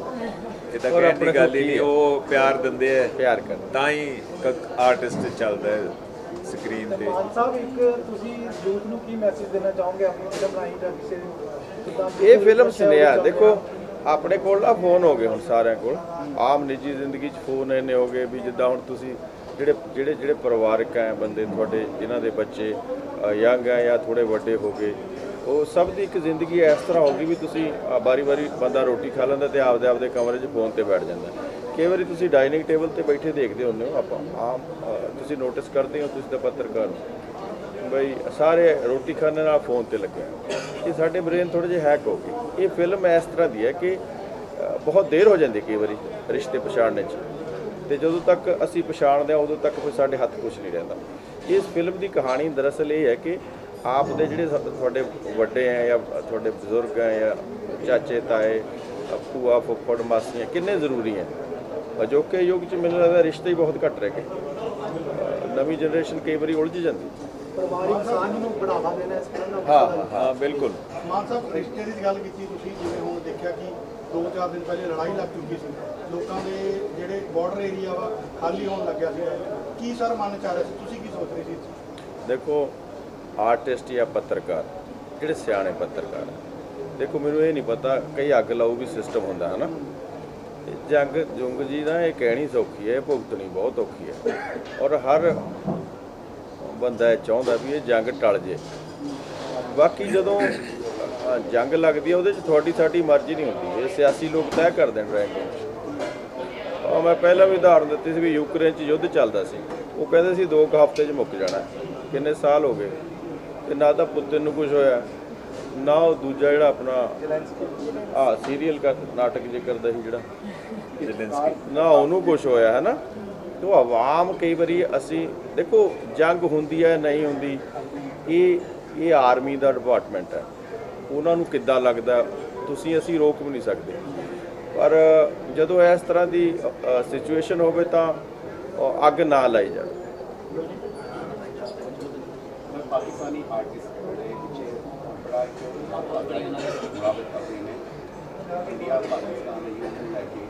ਇਹ ਤਾਂ ਔਰ ਕਹਿਣ ਆਪਣੇ ਦੀ ਗੱਲ ਹੀ ਨਹੀਂ? ਉਹ ਪਿਆਰ ਦਿੰਦੇ ਆ। ਪਿਆਰ ਕਰ ਤਾਂ ਹੀ ਆਰਟਿਸਟ ਚੱਲਦਾ ਹੈ ਸਕਰੀਨ ਤੇ। ਮਾਨ ਸਾਹਿਬ ਇੱਕ ਤੁਸੀਂ ਯੂਥ ਨੂੰ ਕੀ ਮੈਸੇਜ ਦੇਣਾ ਚਾਹੋਗੇ ਆਪਣੀ ਫਿਲਮ ਰਾਹੀਂ ਜਾਂ ਕਿਸੇ ਇਹ ਫਿਲਮ ਸੁਨੇਹਾ ਦੇਖੋ, ਆਪਣੇ ਕੋਲ ਨਾ ਫੋਨ ਹੋ ਗਏ ਹੁਣ ਸਾਰਿਆਂ ਕੋਲ। ਆਮ ਨਿੱਜੀ ਜ਼ਿੰਦਗੀ 'ਚ ਫੋਨ ਇੰਨੇ ਹੋ ਗਏ ਵੀ ਜਿੱਦਾਂ ਹੁਣ ਤੁਸੀਂ ਜਿਹੜੇ ਜਿਹੜੇ ਜਿਹੜੇ ਪਰਿਵਾਰਕ ਹੈ, ਬੰਦੇ ਤੁਹਾਡੇ, ਜਿਨ੍ਹਾਂ ਦੇ ਬੱਚੇ ਯੰਗ ਹੈ ਜਾਂ ਥੋੜੇ ਵੱਡੇ ਹੋ ਗਏ, ਉਹ ਸਭ ਦੀ ਇੱਕ ਜ਼ਿੰਦਗੀ ਇਸ ਤਰ੍ਹਾਂ ਹੋ ਗਈ ਵੀ ਤੁਸੀਂ ਬਾਰੀ-ਬਾਰੀ ਬੰਦਾ ਰੋਟੀ ਖਾ ਲੈਂਦਾ ਤੇ ਆਪਦੇ ਆਪਦੇ ਕਮਰੇ 'ਚ ਫੋਨ ਤੇ ਬੈਠ ਜਾਂਦਾ। ਕਈ ਵਾਰੀ ਤੁਸੀਂ ਡਾਈਨਿੰਗ ਟੇਬਲ ਤੇ ਬੈਠੇ ਦੇਖਦੇ ਹੁੰਦੇ ਹੋ, ਆਪਾਂ ਆਮ ਤੁਸੀਂ ਨੋਟਿਸ ਕਰਦੇ ਹੋ, ਤੁਸੀਂ ਤਾਂ ਪੱਤਰਕਾਰ ਹੋ। ਬਈ ਸਾਰੇ ਰੋਟੀ ਖਾਣ ਨਾਲ ਫੋਨ ਤੇ ਲੱਗੇ ਇਹ ਸਾਡੇ ਬ੍ਰੇਨ ਥੋੜੇ ਜਿਹਾ ਹੈਕ ਹੋ ਗਏ। ਇਹ ਫਿਲਮ ਇਸ ਤਰ੍ਹਾਂ ਦੀ ਹੈ ਕਿ ਬਹੁਤ ਦੇਰ ਹੋ ਜਾਂਦੀ ਕਈ ਵਾਰੀ ਰਿਸ਼ਤੇ ਪਛਾਣਨੇ 'ਚ। ਤੇ ਜਦੋਂ ਤੱਕ ਅਸੀਂ ਪਛਾਣਦੇ ਹਾਂ, ਉਦੋਂ ਤੱਕ ਫਿਰ ਸਾਡੇ ਹੱਥ ਕੁਝ ਨਹੀਂ ਰਹਿੰਦਾ। ਇਸ ਫਿਲਮ ਦੀ ਕਹਾਣੀ ਦਰਅਸਲ ਇਹ ਹੈ ਕਿ ਆਪ ਦੇ ਜਿਹੜੇ ਤੁਹਾਡੇ ਵੱਡੇ ਹੈ ਜਾਂ ਤੁਹਾਡੇ ਬਜ਼ੁਰਗ ਹੈ ਜਾਂ ਚਾਚੇ, ਤਾਏ, ਭੂਆ, ਫੁੱਫੜ, ਮਾਸੀਆਂ, ਕਿੰਨੇ ਜ਼ਰੂਰੀ ਹੈ? ਅਜੋਕੇ ਯੁੱਗ 'ਚ ਮੈਨੂੰ ਲੱਗਦਾ ਰਿਸ਼ਤੇ ਹੀ ਬਹੁਤ ਘੱਟ ਰਹਿ ਗਏ। ਨਵੀਂ ਜਨਰੇਸ਼ਨ ਕਈ ਵਾਰੀ ਉਲਝ ਜਾਂਦੀ। ਪਰਿਵਾਰਿਕ ਸਾਂਝ ਨੂੰ ਬੜਾਵਾ ਦੇਣਾ ਇਸ ਫਿਲਮ ਨਾਲ ਹਾਂ ਹਾਂ। ਬਿਲਕੁਲ। ਮਾਨ ਸਾਹਿਬ ਰਿਸ਼ਤੇ ਦੀ ਗੱਲ ਕੀਤੀ ਤੁਸੀਂ ਜਿਵੇਂ ਹੁਣ ਦੇਖਿਆ ਕਿ 2-4 ਦਿਨ ਪਹਿਲੇ ਲੜਾਈ ਲੱਗ ਚੁੱਕੀ ਸੀ। ਲੋਕਾਂ ਦੇ ਜਿਹੜੇ ਬਾਰਡਰ ਏਰੀਆ ਵਾ ਖਾਲੀ ਹੋਣ ਲੱਗਿਆ ਸੀ। ਕੀ ਸਰ ਮਨ ਚ ਆ ਰਿਹਾ ਸੀ? ਤੁਸੀਂ ਕੀ ਸੋਚ ਰਹੇ ਸੀ ਇਸ 'ਚ? ਦੇਖੋ ਆਰਟਿਸਟ ਜਾਂ ਪੱਤਰਕਾਰ ਜਿਹੜੇ ਸਿਆਣੇ ਪੱਤਰਕਾਰ ਦੇਖੋ ਮੈਨੂੰ ਇਹ ਨਹੀਂ ਪਤਾ ਕਈ ਅੱਗ ਲਾਊ ਵੀ ਸਿਸਟਮ ਹੁੰਦਾ ਹੈ ਨਾ ਜੰਗ ਜੁੰਗ ਜੀ ਨਾ ਇਹ ਕਹਿਣੀ ਸੌਖੀ ਹੈ ਭੁਗਤਣੀ ਬਹੁਤ ਔਖੀ ਹੈ। ਔਰ ਹਰ ਬੰਦਾ ਇਹ ਚਾਹੁੰਦਾ ਵੀ ਇਹ ਜੰਗ ਟਲ ਜੇ। ਬਾਕੀ ਜਦੋਂ ਜੰਗ ਲੱਗਦੀ ਹੈ ਉਹਦੇ 'ਚ ਤੁਹਾਡੀ ਸਾਡੀ ਮਰਜ਼ੀ ਨਹੀਂ ਹੁੰਦੀ। ਇਹ ਸਿਆਸੀ ਲੋਕ ਤੈਅ ਕਰ ਦੇਣ ਰੈਂਕ ਉਹ ਮੈਂ ਪਹਿਲਾਂ ਵੀ ਉਦਾਹਰਨ ਦਿੱਤੀ ਸੀ ਵੀ ਯੂਕਰੇਨ 'ਚ ਯੁੱਧ ਚੱਲਦਾ ਸੀ। ਉਹ ਕਹਿੰਦੇ ਸੀ ਦੋ ਕੁ ਹਫ਼ਤੇ 'ਚ ਮੁੱਕ ਜਾਣਾ। ਕਿੰਨੇ ਸਾਲ ਹੋ ਗਏ? ਤੇ ਨਾ ਤਾਂ ਪੁੱਤਨ ਨੂੰ ਕੁਝ ਹੋਇਆ ਨਾ ਉਹ ਦੂਜਾ ਜਿਹੜਾ ਆਪਣਾ ਆ ਸੀਰੀਅਲ ਨਾਟਕ ਜੇ ਕਰਦਾ ਸੀ ਜਿਹੜਾ। ਨਾ ਉਹਨੂੰ ਕੁਝ ਹੋਇਆ ਹੈ ਨਾ ਤੇ ਉਹ ਆਵਾਮ ਕਈ ਵਾਰੀ ਅਸੀਂ ਦੇਖੋ ਜੰਗ ਹੁੰਦੀ ਹੈ ਨਹੀਂ ਹੁੰਦੀ ਇਹ ਇਹ ਆਰਮੀ ਦਾ ਡਿਪਾਰਟਮੈਂਟ ਹੈ ਉਹਨਾਂ ਨੂੰ ਕਿੱਦਾਂ ਲੱਗਦਾ ਤੁਸੀਂ ਅਸੀਂ ਰੋਕ ਵੀ ਨਹੀਂ ਸਕਦੇ ਪਰ ਜਦੋਂ ਇਸ ਤਰ੍ਹਾਂ ਦੀ ਸਿਚੁਏਸ਼ਨ ਹੋਵੇ ਤਾਂ ਅੱਗ ਨਾ ਲਾਈ ਜਾਵੇ ਪਾਕਿਸਤਾਨੀ ਆਰਟਿਸਟ ਦੇ ਪਿੱਛੇ ਬੜਾ ਇੰਡੀਆ ਪਾਕਿਸਤਾਨ ਦੇ ਯੂਥ ਲੈ ਕੇ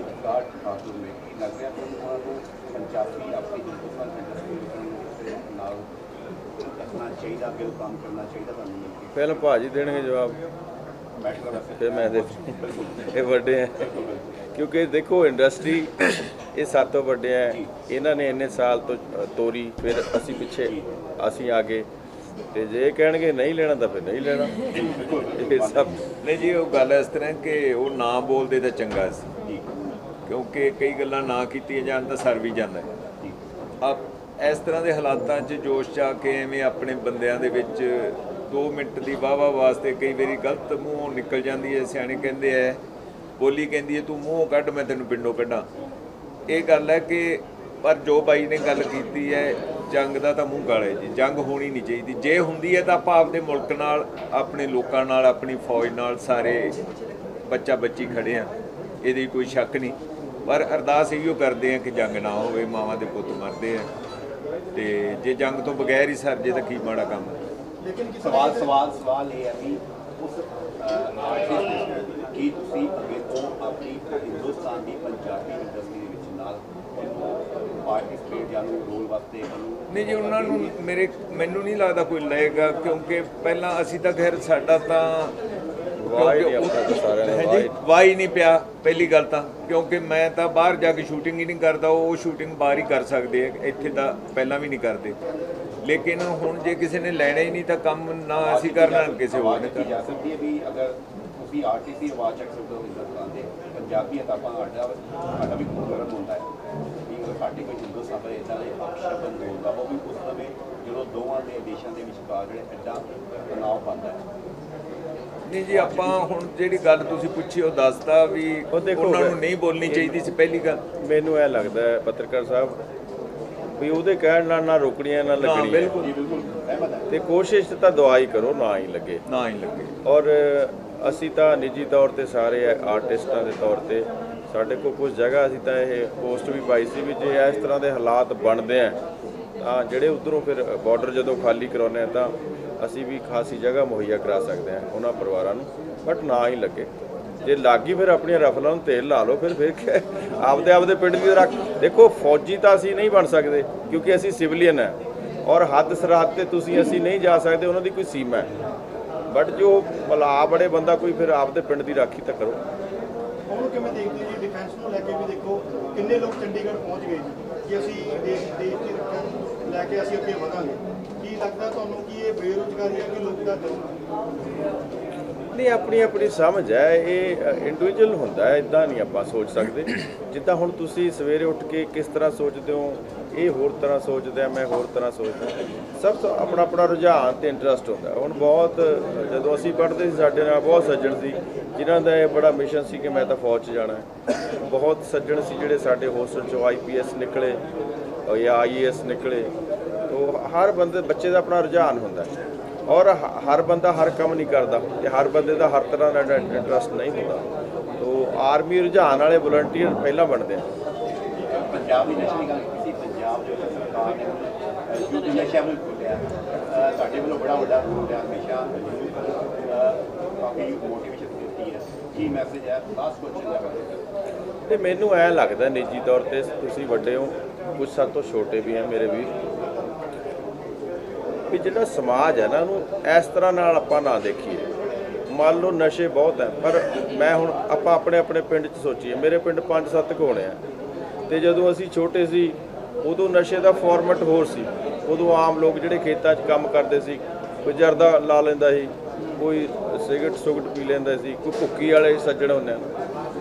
ਇੱਕ ਕਾਰਡ ਖਾਤੂ में ਲੱਗ ਰਿਹਾ ਕਿ ਉਹਨਾਂ ਨੂੰ ਪੰਜਾਬੀ ਆਪਣੀ ਹਿੰਦੁਸਤਾਨ ਇੰਡਸਟਰੀ ਨਾਲ ਕਰਨਾ ਚਾਹੀਦਾ ਅੱਗੇ ਨੂੰ ਕੰਮ ਕਰਨਾ ਚਾਹੀਦਾ ਤੁਹਾਨੂੰ ਮਿਲ ਕੇ ਪਹਿਲਾਂ ਭਾਜੀ ਦੇਣਗੇ ਜਵਾਬ। ਫਿਰ ਮੈਂ ਦੇ ਇਹ ਵੱਡੇ ਹੈ ਕਿਉਂਕਿ ਦੇਖੋ ਇੰਡਸਟਰੀ ਇਹ ਸਭ ਤੋਂ ਵੱਡੇ ਹੈ ਇਹਨਾਂ ਨੇ ਇੰਨੇ ਸਾਲ ਤੋਂ ਤੋਰੀ ਫਿਰ ਅਸੀਂ ਪਿੱਛੇ ਅਸੀਂ ਆ ਗਏ ਤੇ ਜੇ ਇਹ ਕਹਿਣਗੇ ਨਹੀਂ ਲੈਣਾ ਤਾਂ ਫਿਰ ਨਹੀਂ ਲੈਣਾ। ਇਹ ਸਭ ਨਹੀਂ ਜੀ ਉਹ ਗੱਲ ਇਸ ਤਰ੍ਹਾਂ ਕਿ ਉਹ ਨਾ ਬੋਲਦੇ ਤਾਂ ਚੰਗਾ ਸੀ। ਕਿਉਂਕਿ ਕਈ ਗੱਲਾਂ ਨਾ ਕੀਤੀਆਂ ਜਾਣ ਤਾਂ ਸਰ ਵੀ ਜਾਂਦਾ ਆ ਇਸ ਤਰ੍ਹਾਂ ਦੇ ਹਾਲਾਤਾਂ 'ਚ ਜੋਸ਼ 'ਚ ਆ ਕੇ ਐਵੇਂ ਆਪਣੇ ਬੰਦਿਆਂ ਦੇ ਵਿੱਚ 2 ਮਿੰਟ ਦੀ ਵਾਵਾ ਵਾਸਤੇ ਕਈ ਵਾਰੀ ਗਲਤ ਮੂੰਹੋਂ ਨਿਕਲ ਜਾਂਦੀ ਹੈ ਸਿਆਣੇ ਕਹਿੰਦੇ ਐ ਬੋਲੀ ਕਹਿੰਦੀ ਹੈ ਤੂੰ ਮੂੰਹੋਂ ਕੱਢ ਮੈਂ ਤੈਨੂੰ ਪਿੰਡੋਂ ਕੱਢਾਂ। ਇਹ ਗੱਲ ਹੈ ਕਿ ਪਰ ਜੋ ਬਾਈ ਨੇ ਗੱਲ ਕੀਤੀ ਹੈ ਜੰਗ ਦਾ ਤਾਂ ਮੂੰਹ ਕਾਲਾ ਜੀ ਜੰਗ ਹੋਣੀ ਨਹੀਂ ਚਾਹੀਦੀ। ਜੇ ਹੁੰਦੀ ਹੈ ਤਾਂ ਆਪਾਂ ਆਪਦੇ ਮੁਲਕ ਨਾਲ ਆਪਣੇ ਲੋਕਾਂ ਨਾਲ ਆਪਣੀ ਫੌਜ ਨਾਲ ਸਾਰੇ ਬੱਚਾ ਬੱਚੀ ਖੜੇ ਆ ਇਹਦੀ ਕੋਈ ਸ਼ੱਕ ਨਹੀਂ। ਪਰ ਅਰਦਾਸ ਇਹੋ ਕਰਦੇ ਆ ਕਿ ਜੰਗ ਨਾ ਹੋਵੇ ਮਾਵਾਂ ਦੇ ਪੁੱਤ ਮਰਦੇ ਆ। ਤੇ ਜੇ ਜੰਗ ਤੋਂ ਬਗੈਰ ਹੀ ਸਰ ਜੇ ਤਾਂ ਕੀ ਮਾੜਾ ਕੰਮ ਹੈ ਲੇਕਿਨ ਸਵਾਲ ਸਵਾਲ ਸਵਾਲ ਇਹ ਹੈ ਵੀ ਉਸ ਕੀ ਤੁਸੀਂ ਅੱਗੇ ਤੋਂ ਆਪਣੀ ਹਿੰਦੁਸਤਾਨ ਦੀ ਪੰਜਾਬੀ ਇੰਡਸਟਰੀ ਦੇ ਵਿੱਚ ਨਾਲ ਪਾਰਟਿਸਪੇਟ ਜਾਂ ਨੂੰ ਰੋਲ ਵਾਸਤੇ ਉਹਨੂੰ ਨਹੀਂ ਜੀ ਉਹਨਾਂ ਨੂੰ ਮੇਰੇ ਮੈਨੂੰ ਨਹੀਂ ਲੱਗਦਾ ਕੋਈ ਲਏਗਾ ਕਿਉਂਕਿ ਪਹਿਲਾਂ ਅਸੀਂ ਤਾਂ ਖੈਰ ਸਾਡਾ ਤਾਂ ਹਾਂਜੀ ਹੀ ਨਹੀਂ। ਪਿਆ ਪਹਿਲੀ ਗੱਲ ਤਾਂ ਕਿਉਂਕਿ ਮੈਂ ਤਾਂ ਬਾਹਰ ਜਾ ਕੇ ਸ਼ੂਟਿੰਗ ਹੀ ਨਹੀਂ ਕਰਦਾ ਉਹ ਸ਼ੂਟਿੰਗ ਬਾਹਰ ਹੀ ਕਰ ਸਕਦੇ ਆ ਇੱਥੇ ਤਾਂ ਪਹਿਲਾਂ ਵੀ ਨਹੀਂ ਕਰਦੇ। ਲੇਕਿਨ ਹੁਣ ਜੇ ਕਿਸੇ ਨੇ ਲੈਣਾ ਹੀ ਨਹੀਂ ਤਾਂ ਕੰਮ ਨਾ ਅਸੀਂ ਕਰਨਾ ਕਿਸੇ ਹੋਰ ਨੇ ਜਾ ਸਕਦੀ ਹੈ ਵੀ ਅਗਰ ਤੁਸੀਂ ਆਰਟੀਸੀ ਆਵਾਜ਼ ਚੱਕ ਸਕਦੇ ਹੋ ਹਿੰਦੁਸਤਾਨ ਦੇ ਪੰਜਾਬੀ ਅਤਾਪਾਂ ਸਾਡਾ ਸਾਡਾ ਵੀ ਖੂਨ ਗਰਮ ਹੁੰਦਾ ਹੈ। ਅਗਰ ਸਾਡੇ ਕੋਈ ਹਿੰਦੁਸਤਾਨ ਦੇ ਇਦਾਂ ਦੇ ਅਪਸ਼ਬਦ ਬੋਲਦਾ ਉਹ ਵੀ ਉਸ ਸਮੇਂ ਜਦੋਂ ਦੋਵਾਂ ਦੇ ਦੇਸ਼ਾਂ ਦੇ ਵਿਚਕਾਰ ਜਿਹੜੇ ਐਡਾ ਤਣਾਅ ਬਣਦਾ ਹੈ ਨਹੀਂ ਜੀ ਆਪਾਂ ਹੁਣ ਜਿਹੜੀ ਗੱਲ ਤੁਸੀਂ ਪੁੱਛੀ ਉਹ ਦੱਸਤਾ ਵੀ ਉਹਨਾਂ ਨੂੰ ਨਹੀਂ ਬੋਲਣੀ ਚਾਹੀਦੀ ਸੀ ਪਹਿਲੀ ਗੱਲ। ਮੈਨੂੰ ਇਹ ਲੱਗਦਾ ਹੈ ਪੱਤਰਕਾਰ ਸਾਹਿਬ ਵੀ ਉਹਦੇ ਕਹਿਣ ਨਾਲ ਨਾ ਰੁਕਣੀਆਂ ਨਾ ਨਾ ਲੱਗਣੀਆਂ। ਬਿਲਕੁਲ। ਤੇ ਕੋਸ਼ਿਸ਼ ਤਾਂ ਦਵਾਈ ਕਰੋ ਨਾ ਹੀ ਲੱਗੇ। ਨਾ ਹੀ ਲੱਗੇ। ਔਰ ਅਸੀਂ ਤਾਂ ਨਿੱਜੀ ਤੌਰ ਤੇ ਸਾਰੇ ਆਰਟਿਸਟਾਂ ਦੇ ਤੌਰ ਤੇ ਸਾਡੇ ਕੋਲ ਕੁਝ ਜਗ੍ਹਾ ਅਸੀਂ ਤਾਂ ਇਹ ਪੋਸਟ ਵੀ ਪਾਈ ਸੀ ਵੀ ਜੇ ਇਸ ਤਰ੍ਹਾਂ ਦੇ ਹਾਲਾਤ ਬਣਦੇ ਆ ਤਾਂ ਜਿਹੜੇ ਉਧਰੋਂ ਫਿਰ ਬਾਰਡਰ ਜਦੋਂ ਖਾਲੀ ਕਰਾਉਂਦੇ ਆ ਤਾਂ ਅਸੀਂ ਵੀ ਖਾਸੀ ਜਗ੍ਹਾ ਮੁਹੱਈਆ ਕਰਾ ਸਕਦੇ ਹਾਂ ਉਹਨਾਂ ਪਰਿਵਾਰਾਂ ਨੂੰ ਬਟ ਨਾ ਹੀ ਲੱਗੇ। ਜੇ ਲੱਗੀ ਫਿਰ ਆਪਣੀਆਂ ਰਫਲਾਂ ਨੂੰ ਤੇਲ ਲਾ ਲਓ, ਫਿਰ ਫਿਰ ਆਪਦੇ ਆਪਦੇ ਪਿੰਡ ਦੀ ਰੱਖ। ਦੇਖੋ, ਫੌਜੀ ਤਾਂ ਅਸੀਂ ਨਹੀਂ ਬਣ ਸਕਦੇ, ਕਿਉਂਕਿ ਅਸੀਂ ਸਿਵਲੀਅਨ ਹੈ। ਔਰ ਹੱਦ ਸਰਹੱਦ ਤੇ ਤੁਸੀਂ ਅਸੀਂ ਨਹੀਂ ਜਾ ਸਕਦੇ, ਉਹਨਾਂ ਦੀ ਕੋਈ ਸੀਮਾ ਹੈ। ਬਟ ਜੋ ਮਲਾ ਬੜੇ ਬੰਦਾ ਕੋਈ ਫਿਰ ਆਪਦੇ ਪਿੰਡ ਦੀ ਰਾਖੀ ਤਾਂ ਕਰੋ। ਉਹਨੂੰ ਕਿਵੇਂ ਦੇਖਦੇ ਜੀ ਡਿਫੈਂਸ ਨੂੰ ਲੈ ਕੇ ਵੀ ਦੇਖੋ, ਕਿੰਨੇ ਲੋਕ ਚੰਡੀਗੜ੍ਹ ਪਹੁੰਚ ਗਏ ਜੀ? ਕਿ ਅਸੀਂ ਦੇਸ਼ ਦੇਸ਼ ਰੱਖਿਆ ਲੈ ਕੇ ਅਸੀਂ ਅੱਗੇ ਵਧਾਂਗੇ। ਕੀ ਲੱਗਦਾ ਤੁਹਾਨੂੰ ਕਿ ਇਹ ਬੇਰੁਜ਼ਗਾਰੀ ਹੈ ਕਿ ਲੋਕ ਦਾ ਨਹੀਂ, ਆਪਣੀ ਆਪਣੀ ਸਮਝ ਹੈ। ਇਹ ਇੰਡੀਵਿਜੂਅਲ ਹੁੰਦਾ ਹੈ ਇਦਾਂ ਨਹੀਂ ਆਪਾਂ ਸੋਚ ਸਕਦੇ। ਜਿੱਦਾਂ ਹੁਣ ਤੁਸੀਂ ਸਵੇਰੇ ਉੱਠ ਕੇ ਕਿਸ ਤਰ੍ਹਾਂ ਸੋਚਦੇ ਹੋ? ਇਹ ਹੋਰ ਤਰ੍ਹਾਂ ਸੋਚਦਾ, ਮੈਂ ਹੋਰ ਤਰ੍ਹਾਂ ਸੋਚਦਾ। ਸਭ ਤੋਂ ਆਪਣਾ ਆਪਣਾ ਰੁਝਾਨ ਤੇ ਇੰਟਰਸਟ ਹੁੰਦਾ। ਹੁਣ ਬਹੁਤ, ਜਦੋਂ ਅਸੀਂ ਪੜ੍ਹਦੇ ਸੀ, ਸਾਡੇ ਨਾਲ ਬਹੁਤ ਸੱਜਣ ਸੀ, ਜਿਨ੍ਹਾਂ ਦਾ ਇਹ ਬੜਾ ਮਿਸ਼ਨ ਸੀ ਕਿ ਮੈਂ ਤਾਂ ਫੌਜ 'ਚ ਜਾਣਾ ਹੈ। ਬਹੁਤ ਸੱਜਣ ਸੀ ਜਿਹੜੇ ਸਾਡੇ ਹੋਸਟਲ 'ਚੋਂ ਆਈਪੀਐਸ ਨਿਕਲੇ। ਜਾਂ ਆਈਏਐਸ ਨਿਕਲੇ ਤੋ ਹਰ ਬੰਦੇ ਬੱਚੇ ਦਾ ਆਪਣਾ ਰੁਝਾਨ ਹੁੰਦਾ ਹੈ। ਔਰ ਹਰ ਬੰਦਾ ਹਰ ਕੰਮ ਨਹੀਂ ਕਰਦਾ ਤੇ ਹਰ ਬੰਦੇ ਦਾ ਹਰ ਤਰ੍ਹਾਂ ਦਾ ਇੰਟਰਸਟ ਨਹੀਂ ਹੁੰਦਾ। ਤੋ ਆਰਮੀ ਰੁਝਾਨ ਵਾਲੇ ਵਲੰਟੀਅਰ ਪਹਿਲਾਂ ਬਣਦੇ ਆ। ਪੰਜਾਬ ਦੀ ਨਸ਼ੇ ਦੀ ਗੱਲ ਕੀਤੀ ਪੰਜਾਬ ਜੋ ਸਰਕਾਰ ਨੇ ਯੁੱਧ ਨਸ਼ਿਆਂ ਨੂੰ ਖੋਲਿਆ। ਅਹ, ਸਾਡੇ ਵੱਲੋਂ ਬੜਾ ਵੱਡਾ ਰੋਲ ਹੈ ਹਮੇਸ਼ਾ ਕਾਫੀ ਮੋਟੀਵੇਸ਼ਨ ਦਿੱਤੀ ਹੈ। ਕੀ ਮੈਸੇਜ ਹੈ? ਲਾਸਟ ਕੁਐਸਚਨ ਹੈ। ਤੇ ਮੈਨੂੰ ਐ ਲੱਗਦਾ ਨਿੱਜੀ ਤੌਰ ਤੇ ਤੁਸੀਂ ਵੱਡੇ ਹੋ ਕੁਝ ਸਾਡੇ ਤੋਂ ਛੋਟੇ ਵੀ ਹੈ ਮੇਰੇ ਵੀਰ। ਵੀ ਜਿਹੜਾ ਸਮਾਜ ਹੈ ਨਾ, ਉਹਨੂੰ ਇਸ ਤਰ੍ਹਾਂ ਨਾਲ ਆਪਾਂ ਨਾ ਦੇਖੀਏ। ਮੰਨ ਲਓ ਨਸ਼ੇ ਬਹੁਤ ਹੈ ਪਰ ਮੈਂ ਹੁਣ ਆਪਾਂ ਆਪਣੇ ਆਪਣੇ ਪਿੰਡ 'ਚ ਸੋਚੀਏ, ਮੇਰੇ ਪਿੰਡ 5-7 ਹੋਣੇ ਆ। ਤੇ ਜਦੋਂ ਅਸੀਂ ਛੋਟੇ ਸੀ, ਉਦੋਂ ਨਸ਼ੇ ਦਾ ਫਾਰਮੈਟ ਹੋਰ ਸੀ। ਉਦੋਂ ਆਮ ਲੋਕ ਜਿਹੜੇ ਖੇਤਾਂ 'ਚ ਕੰਮ ਕਰਦੇ ਸੀ, ਕੋਈ ਜਰਦਾ ਲਾ ਲੈਂਦਾ ਸੀ, ਕੋਈ ਸਿਗਰਟ ਸੁਗਟ ਪੀ ਲੈਂਦਾ ਸੀ, ਕੋਈ ਭੁੱਕੀ ਵਾਲੇ ਸੱਜਣ ਹੁੰਦੇ ਹਨ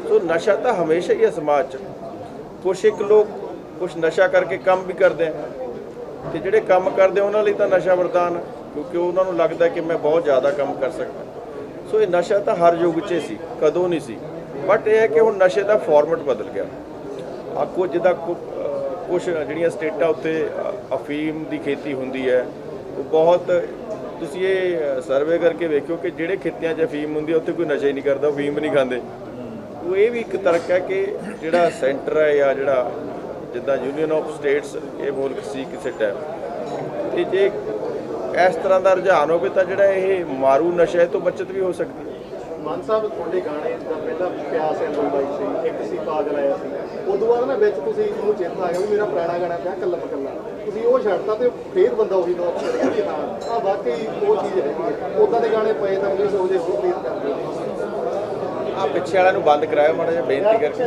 ਸੋ ਨਸ਼ਾ ਤਾਂ ਹਮੇਸ਼ਾ ਹੀ ਹੈ ਸਮਾਜ 'ਚ। ਕੁਛ ਇੱਕ ਲੋਕ ਕੁਛ ਨਸ਼ਾ ਕਰਕੇ ਕੰਮ ਵੀ ਕਰਦੇ ਆ। ਤੇ ਜਿਹੜੇ ਕੰਮ ਕਰਦੇ ਉਹਨਾਂ ਲਈ ਤਾਂ ਨਸ਼ਾ ਵਰਦਾਨ ਕਿਉਂਕਿ ਉਹਨਾਂ ਨੂੰ ਲੱਗਦਾ ਕਿ ਮੈਂ ਬਹੁਤ ਜ਼ਿਆਦਾ ਕੰਮ ਕਰ ਸਕਦਾ। ਸੋ ਇਹ ਨਸ਼ਾ ਤਾਂ ਹਰ ਯੁੱਗ 'ਚ ਸੀ ਕਦੋਂ ਨਹੀਂ ਸੀ। ਬਟ ਇਹ ਹੈ ਕਿ ਹੁਣ ਨਸ਼ੇ ਦਾ ਫਾਰਮੈਟ ਬਦਲ ਗਿਆ। ਆ ਕੁਝ ਜਿੱਦਾਂ ਕੁਝ ਜਿਹੜੀਆਂ ਸਟੇਟਾਂ ਉੱਤੇ ਅਫੀਮ ਦੀ ਖੇਤੀ ਹੁੰਦੀ ਹੈ ਉਹ ਬਹੁਤ ਤੁਸੀਂ ਇਹ ਸਰਵੇ ਕਰਕੇ ਵੇਖਿਓ ਕਿ ਜਿਹੜੇ ਖੇਤਿਆਂ 'ਚ ਅਫੀਮ ਹੁੰਦੀ ਹੈ ਉੱਥੇ ਕੋਈ ਨਸ਼ਾ ਹੀ ਨਹੀਂ ਕਰਦਾ ਅਫੀਮ ਨਹੀਂ ਖਾਂਦੇ। ਉਹ ਇਹ ਵੀ ਇੱਕ ਤਰਕ ਹੈ ਕਿ ਜਿਹੜਾ ਸੈਂਟਰ ਹੈ ਜਾਂ ਜਿਹੜਾ ਜਿੱਦਾਂ ਯੂਨੀਅਨ ਆਫ ਸਟੇਟਸ ਇਹ ਮੁਲਕ ਸੀ ਕਿਸੇ ਟਾਈਮ ਤੇ ਜੇ ਇਸ ਤਰ੍ਹਾਂ ਦਾ ਰੁਝਾਨ ਹੋਵੇ ਤਾਂ ਜਿਹੜਾ ਇਹ ਮਾਰੂ ਨਸ਼ਾ ਹੈ ਤੋਂ ਬਚਤ ਵੀ ਹੋ ਸਕਦੀ ਹੈ। ਮਾਨ ਸਾਹਿਬ ਤੁਹਾਡੇ ਗਾਣੇ ਦਾ ਪਹਿਲਾਂ ਪਿਆਸ ਐਲਬਮ ਬਾਈ ਸੀ ਇੱਕ ਸੀ ਪਾਗਲ ਆਇਆ ਸੀ। ਉਦੋਂ ਬਾਅਦ ਨਾ ਵਿੱਚ ਤੁਸੀਂ ਤੁਹਾਨੂੰ ਚੇਤਾ ਆ ਗਿਆ ਵੀ ਮੇਰਾ ਪੁਰਾਣਾ ਗਾਣਾ ਪਿਆ ਕੱਲਾ ਕੱਲਾ ਤੁਸੀਂ ਉਹ ਛੱਡਤਾ ਤੇ ਫੇਰ ਬੰਦਾ ਉਹੀ ਨੋਟ ਕਰ ਗਿਆ ਹਾਂ ਆ ਵਾਕਈ ਉਹ ਚੀਜ਼ ਹੈ। ਉਦਾਂ ਦੇ ਗਾਣੇ ਪਏ ਤਾਂ ਉਹਨੇ ਸੋਚਦੇ ਹੋਰ ਪਲੀਜ਼ ਕਰਦੇ ਆ ਪਿੱਛੇ ਵਾਲਿਆਂ ਨੂੰ ਬੰਦ ਕਰਾਇਓ ਮਾੜਾ ਜਿਹਾ ਬੇਨਤੀ ਕਰਕੇ।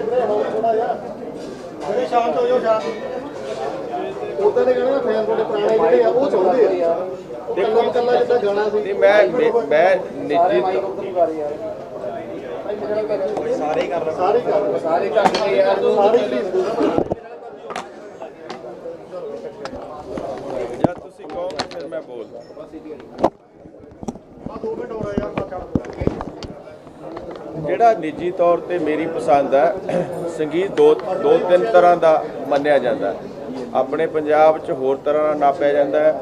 ਜਿਹੜੇ ਸ਼ਾਂਤ ਹੋ ਜਾਓ ਸ਼ਾਂਤ ਉਦਾਂ ਦੇ ਗਾਣੇ ਦਾ ਫੈਨ ਤੁਹਾਡੇ ਪੁਰਾਣੇ ਜਿਹੜੇ ਆ ਉਹ ਚਾਹੁੰਦੇ ਆ। ਦੇਖੋ ਕੱਲਾ ਜਿੱਦਾਂ ਗਾਣਾ ਸੀ। ਨਹੀਂ ਮੈਂ ਮੈਂ- ਨਿੱਜੀ ਸਾਰੇ ਕਰ ਸਾਰੇ ਕਰ ਸਾਰੇ ਕਰਦੇ ਯਾਰ ਸਾਰੇ ਪਲੀਜ਼ ਜਾਂ ਤੁਸੀਂ ਕਹੋਗੇ ਫਿਰ ਮੈਂ ਬੋਲਦਾ। ਆ ਦੋ ਮਿੰਟ ਹੋ ਰਹੇ ਯਾਰ ਮੈਂ ਕਰ ਦੂੰਗਾ ਜਿਹੜਾ ਨਿੱਜੀ ਤੌਰ ਤੇ ਮੇਰੀ ਪਸੰਦ ਹੈ, ਸੰਗੀਤ ਦੋ ਦੋ ਤਿੰਨ ਤਰ੍ਹਾਂ ਦਾ ਮੰਨਿਆ ਜਾਂਦਾ ਆਪਣੇ ਪੰਜਾਬ 'ਚ ਹੋਰ ਤਰ੍ਹਾਂ ਨਾਲ ਨਾਪਿਆ ਜਾਂਦਾ ਹੈ।